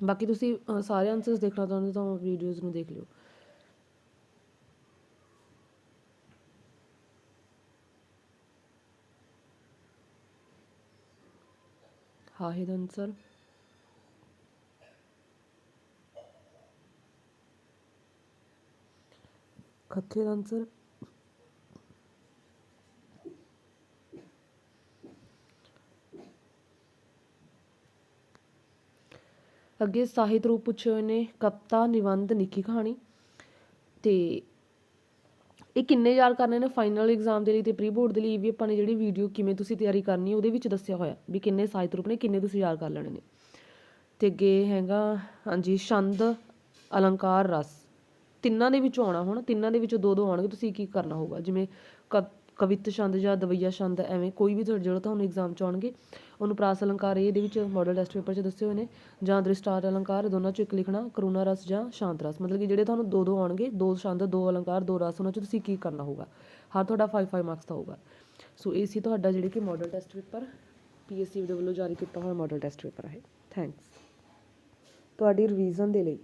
ਬਾਕੀ ਤੁਸੀਂ ਅਹ, ਸਾਰੇ ਆਨਸਰਸ ਦੇਖਣਾ ਚਾਹੁੰਦੇ ਤਾਂ ਵੀਡੀਓਜ਼ ਨੂੰ ਦੇਖ ਲਿਓ ਹਾਹੇ ਦਾ ਆਨਸਰ ਖੱਖੇ ਦਾ ਆਨਸਰ ਅੱਗੇ ਸਾਹਿਤ ਰੂਪ ਪੁੱਛੇ ਹੋਏ ਨੇ ਕਵਿਤਾ ਨਿਬੰਧ ਨਿੱਕੀ ਕਹਾਣੀ। ਤੇ ਇਹ ਕਿੰਨੇ ਯਾਦ ਕਰਨੇ ਨੇ ਫਾਈਨਲ ਐਗਜ਼ਾਮ ਦੇ ਲਈ ਤੇ ਪ੍ਰੀ ਬੋਰਡ ਦੇ ਲਈ ਵੀ ਆਪਾਂ ਨੇ ਜਿਹੜੀ ਵੀਡੀਓ ਕਿਵੇਂ ਤੁਸੀਂ ਤਿਆਰੀ ਕਰਨੀ ਹੈ ਉਹਦੇ ਵਿੱਚ ਦੱਸਿਆ ਹੋਇਆ ਵੀ ਕਿੰਨੇ ਸਾਹਿਤ ਰੂਪ ਨੇ, ਕਿੰਨੇ ਤੁਸੀਂ ਯਾਦ ਕਰ ਲੈਣੇ ਨੇ। ਤੇ ਅੱਗੇ ਹੈਗਾ, ਹਾਂਜੀ, ਛੰਦ, ਅਲੰਕਾਰ, ਰਸ। ਤਿੰਨਾਂ ਦੇ ਵਿੱਚੋਂ ਆਉਣਾ ਹੁਣ, ਤਿੰਨਾਂ ਦੇ ਵਿੱਚੋਂ ਦੋ ਦੋ ਆਉਣਗੇ, ਤੁਸੀਂ ਕੀ ਕਰਨਾ ਹੋਊਗਾ? ਜਿਵੇਂ ਕਵ- ਕਵਿਤ ਛੰਦ ਜਾਂ ਦਵਈਆ ਛੰਦ, ਐਵੇਂ ਕੋਈ ਵੀ ਤੁਹਾਡੇ ਜਿਹੜਾ ਤੁਹਾਨੂੰ ਐਗਜ਼ਾਮ ਚ ਆਉਣਗੇ ਉਹਨੂੰ ਪ੍ਰਾਸ ਅਲੰਕਾਰ ਇਹਦੇ ਵਿੱਚ ਮਾਡਲ ਟੈਸਟ ਪੇਪਰ 'ਚ ਦੱਸੇ ਹੋਏ ਨੇ, ਜਾਂ ਦ੍ਰਿਸ਼ਟਾਰ ਅਲੰਕਾਰ, ਦੋਨਾਂ 'ਚੋਂ ਇੱਕ ਲਿਖਣਾ, ਕਰੁਣਾ ਰਸ ਜਾਂ ਸ਼ਾਂਤ ਰਸ। ਮਤਲਬ ਕਿ ਜਿਹੜੇ ਤੁਹਾਨੂੰ ਦੋ ਦੋ ਆਉਣਗੇ, ਦੋ ਸ਼ਾਂਤ, ਦੋ ਅਲੰਕਾਰ, ਦੋ ਰਸ, ਉਹਨਾਂ 'ਚੋਂ ਤੁਸੀਂ ਕੀ ਕਰਨਾ ਹੋਊਗਾ? ਹਰ ਤੁਹਾਡਾ 5 5 ਮਾਰਕਸ ਦਾ ਹੋਊਗਾ। ਸੋ ਇਹ ਸੀ ਤੁਹਾਡਾ ਜਿਹੜੇ ਕਿ ਮਾਡਲ ਟੈਸਟ ਪੇਪਰ ਪੀਐਸਸੀ ਦੇ ਵੱਲੋਂ ਜਾਰੀ ਕੀਤਾ ਹੋਇਆ ਮਾਡਲ ਟੈਸਟ ਪੇਪਰ ਹੈ। ਥੈਂਕਸ ਤੁਹਾਡੀ ਰਿਵੀਜ਼ਨ ਦੇ ਲਈ